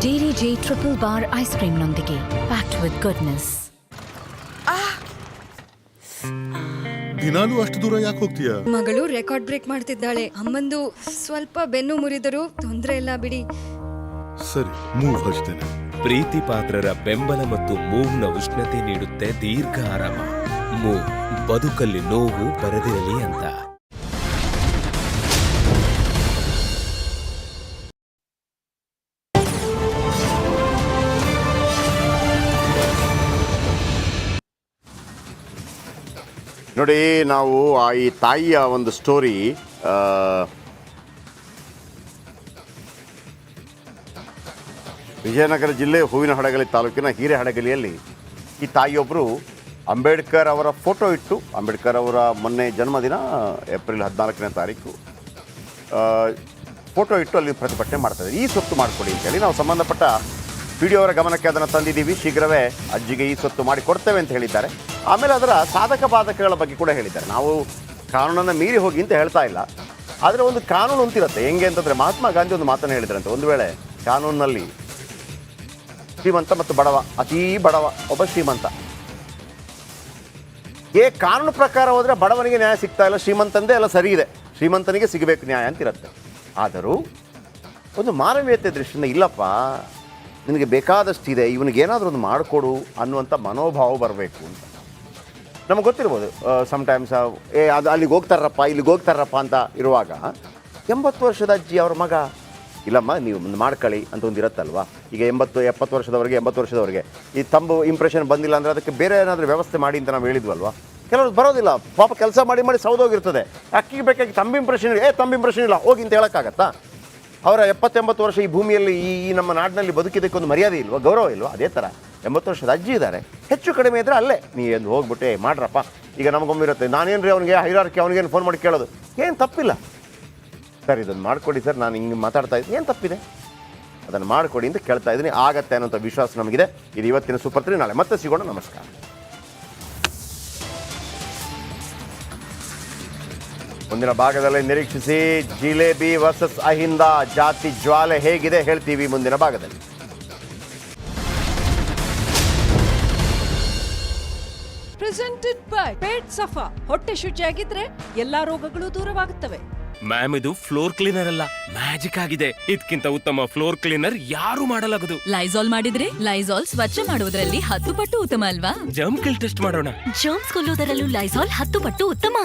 dairy J triple bar ice ಕ್ರೀಮ್ನೊಂದಿಗೆ ಪ್ಯಾಕ್ಡ್ ವಿತ್ ಗುಡ್ನೆಸ್ ದಿನಾಲೂ ಅಷ್ಟು ದೂರ ಯಾಕೆ ಹೋಗ್ತೀಯ? ಮಗಳು ರೆಕಾರ್ಡ್ ಬ್ರೇಕ್ ಮಾಡ್ತಿದ್ದಾಳೆ. ಅಮ್ಮಂದು ಸ್ವಲ್ಪ ಬೆನ್ನು ಮುರಿದರು ತೊಂದರೆ ಇಲ್ಲ ಬಿಡಿ. ಸರಿ ಮೂವ್ ಹಚ್ತೇನೆ. ಪ್ರೀತಿ ಪಾತ್ರರ ಬೆಂಬಲ ಮತ್ತು ಮೂವ್ನ ಉಷ್ಣತೆ ನೀಡುತ್ತೆ ದೀರ್ಘ ಆರಾಮ. ಮೂವ್ ಬದುಕಲ್ಲಿ ನೋವು ಬರದಿರಲಿ ಅಂತ. ನೋಡಿ, ನಾವು ಆ ಈ ತಾಯಿಯ ಒಂದು ಸ್ಟೋರಿ ವಿಜಯನಗರ ಜಿಲ್ಲೆ ಹೂವಿನ ಹಡಗಲಿ ತಾಲೂಕಿನ ಹಿರೇಹಡಗಲಿಯಲ್ಲಿ ಈ ತಾಯಿಯೊಬ್ಬರು ಅಂಬೇಡ್ಕರ್ ಅವರ ಫೋಟೋ ಇಟ್ಟು, ಅಂಬೇಡ್ಕರ್ ಅವರ ಮೊನ್ನೆ ಜನ್ಮದಿನ, ಏಪ್ರಿಲ್ ಹದಿನಾಲ್ಕನೇ ತಾರೀಕು ಫೋಟೋ ಇಟ್ಟು ಅಲ್ಲಿ ಪ್ರತಿಭಟನೆ ಮಾಡ್ತಾ ಇದ್ದಾರೆ. ಈ ಸೊತ್ತು ಮಾಡಿಕೊಡಿ ಅಂತೇಳಿ ನಾವು ಸಂಬಂಧಪಟ್ಟ ಡಿ ಅವರ ಗಮನಕ್ಕೆ ಅದನ್ನು ತಂದಿದ್ದೀವಿ. ಶೀಘ್ರವೇ ಅಜ್ಜಿಗೆ ಈ ಸೊತ್ತು ಮಾಡಿ ಕೊಡ್ತೇವೆ ಅಂತ ಹೇಳಿದ್ದಾರೆ. ಆಮೇಲೆ ಅದರ ಸಾಧಕ ಬಾಧಕಗಳ ಬಗ್ಗೆ ಕೂಡ ಹೇಳಿದ್ದಾರೆ. ನಾವು ಕಾನೂನನ್ನು ಮೀರಿ ಹೋಗಿ ಅಂತ ಹೇಳ್ತಾ ಇಲ್ಲ. ಆದರೆ ಒಂದು ಕಾನೂನು ಅಂತಿರುತ್ತೆ. ಹೆಂಗೆ ಅಂತಂದರೆ ಮಹಾತ್ಮ ಗಾಂಧಿ ಒಂದು ಮಾತನ್ನು ಹೇಳಿದ್ರಂತೆ. ಒಂದು ವೇಳೆ ಕಾನೂನಿನಲ್ಲಿ ಶ್ರೀಮಂತ ಮತ್ತು ಬಡವ, ಅತೀ ಬಡವ, ಒಬ್ಬ ಶ್ರೀಮಂತ. ಏ ಕಾನೂನು ಪ್ರಕಾರ ಹೋದರೆ ಬಡವನಿಗೆ ನ್ಯಾಯ ಸಿಗ್ತಾ ಇಲ್ಲ, ಶ್ರೀಮಂತಂದೇ ಎಲ್ಲ ಸರಿ ಇದೆ ಶ್ರೀಮಂತನಿಗೆ ಸಿಗಬೇಕು ನ್ಯಾಯ ಅಂತಿರುತ್ತೆ. ಆದರೂ ಒಂದು ಮಾನವೀಯತೆ ದೃಷ್ಟಿಯಿಂದ ಇಲ್ಲಪ್ಪ. ನಿನಗೆ ಬೇಕಾದಷ್ಟಿದೆ ಇವನಿಗೆ ಏನಾದರೂ ಒಂದು ಮಾಡಿಕೊಡು ಅನ್ನುವಂಥ ಮನೋಭಾವ ಬರಬೇಕು ಅಂತ. ನಮಗೆ ಗೊತ್ತಿರ್ಬೋದು ಸಮ್ಟೈಮ್ಸ್ ಏ, ಅದು ಅಲ್ಲಿಗೆ ಹೋಗ್ತಾರಪ್ಪ ಇಲ್ಲಿಗೆ ಹೋಗ್ತಾರಪ್ಪ ಅಂತ ಇರುವಾಗ, ಎಂಬತ್ತು ವರ್ಷದ ಅಜ್ಜಿ ಅವ್ರ ಮಗ, ಇಲ್ಲಮ್ಮ, ನೀವು ಒಂದು ಮಾಡ್ಕೊಳ್ಳಿ ಅಂತ ಒಂದು ಇರುತ್ತಲ್ವಾ? ಈಗ ಎಂಬತ್ತು, ಎಪ್ಪತ್ತು ವರ್ಷದವರೆಗೆ, ಎಂಬತ್ತು ವರ್ಷದವರೆಗೆ, ಈ ತಂಬು ಇಂಪ್ರೆಷನ್ ಬಂದಿಲ್ಲ ಅಂದರೆ ಅದಕ್ಕೆ ಬೇರೆ ಏನಾದರೂ ವ್ಯವಸ್ಥೆ ಮಾಡಿ ಅಂತ ನಾವು ಹೇಳಿದ್ವಲ್ವಾ? ಕೆಲವರು ಬರೋದಿಲ್ಲ, ಪಾಪ ಕೆಲಸ ಮಾಡಿ ಮಾಡಿ ಸೌದೋಗಿರ್ತದೆ. ಅಕ್ಕಿಗೆ ಬೇಕಾಗಿ ತಂಬು ಇಂಪ್ರೆಷನ್ ಏ, ತಂಬು ಇಂಪ್ರೆಷನ್ ಇಲ್ಲ, ಹೋಗಿ ಅಂತ ಹೇಳೋಕ್ಕಾಗತ್ತಾ? ಅವರ ಎಪ್ಪತ್ತೆಂಬತ್ತು ವರ್ಷ ಈ ಭೂಮಿಯಲ್ಲಿ ಈ ನಮ್ಮ ನಾಡಿನಲ್ಲಿ ಬದುಕಿದ್ದಕ್ಕೆ ಒಂದು ಮರ್ಯಾದೆ ಇಲ್ವಾ? ಗೌರವ ಇಲ್ವಾ? ಅದೇ ಥರ ಎಂಬತ್ತು ವರ್ಷದ ಅಜ್ಜಿ ಇದ್ದಾರೆ. ಹೆಚ್ಚು ಕಡಿಮೆ ಇದ್ದರೆ ಅಲ್ಲೇ. ನೀ ಎಂದು ಹೋಗ್ಬಿಟ್ಟೆ? ಮಾಡ್ರಪ್ಪ. ಈಗ ನಮಗೊಮ್ಮಿರುತ್ತೆ. ನಾನೇನು ರೀ ಅವನಿಗೆ ಹೈರಾರ್ಕಿ ಅವನಿಗೇನು ಫೋನ್ ಮಾಡಿ ಕೇಳೋದು? ಏನು ತಪ್ಪಿಲ್ಲ. ಸರ್ ಇದನ್ನು ಮಾಡಿಕೊಡಿ ಸರ್. ನಾನು ಹಿಂಗೆ ಮಾತಾಡ್ತಾ ಇದ್ದೀನಿ ಏನು ತಪ್ಪಿದೆ? ಅದನ್ನು ಮಾಡಿಕೊಡಿ ಅಂತ ಕೇಳ್ತಾ ಇದ್ದೀನಿ. ಆಗತ್ತೆ ಅನ್ನೋಂಥ ವಿಶ್ವಾಸ ನಮಗಿದೆ. ಇದು ಇವತ್ತಿನ ಸೂಪರ್ ತ್ರೀ ನಾಳೆ. ಮತ್ತೆ ಸಿಗೋಣ. ನಮಸ್ಕಾರ. ಮುಂದಿನ ಭಾಗದಲ್ಲಿ ನಿರೀಕ್ಷಿಸಿ ಜಿಲೇಬಿ ವರ್ಸಸ್ ಅಹಿಂದ ಜಾತಿ ಜ್ವಾಲೆ ಹೇಗಿದೆ ಹೇಳ್ತೀವಿ ಮುಂದಿನ ಭಾಗದಲ್ಲಿ. ಪ್ರೆಸೆಂಟೆಡ್ ಬೈ ಪೇಟ್ ಸಫಾ ಹೊಟ್ಟೆ ಶುಚಿಯಾಗಿದ್ರೆ ಎಲ್ಲಾ ರೋಗಗಳು ದೂರವಾಗುತ್ತವೆ. ಮ್ಯಾಮ್ ಇದು ಫ್ಲೋರ್ ಕ್ಲೀನರ್ ಅಲ್ಲ ಮ್ಯಾಜಿಕ್ ಆಗಿದೆ. ಇದಕ್ಕಿಂತ ಉತ್ತಮ ಫ್ಲೋರ್ ಕ್ಲೀನರ್ ಯಾರು ಮಾಡಲಾಗದು. ಲೈಸಾಲ್ ಮಾಡಿದ್ರೆ ಲೈಸಾಲ್ ಸ್ವಚ್ಛ ಮಾಡುವುದರಲ್ಲಿ ಹತ್ತು ಪಟ್ಟು ಉತ್ತಮ ಅಲ್ವಾ? ಜಮ್ ಕಿಲ್ ಟೆಸ್ಟ್ ಮಾಡೋಣ. ಜಮ್ಸ್ ಕೊಲ್ಲುವುದರಲ್ಲೂ ಲೈಸಾಲ್ ಹತ್ತು ಪಟ್ಟು ಉತ್ತಮ.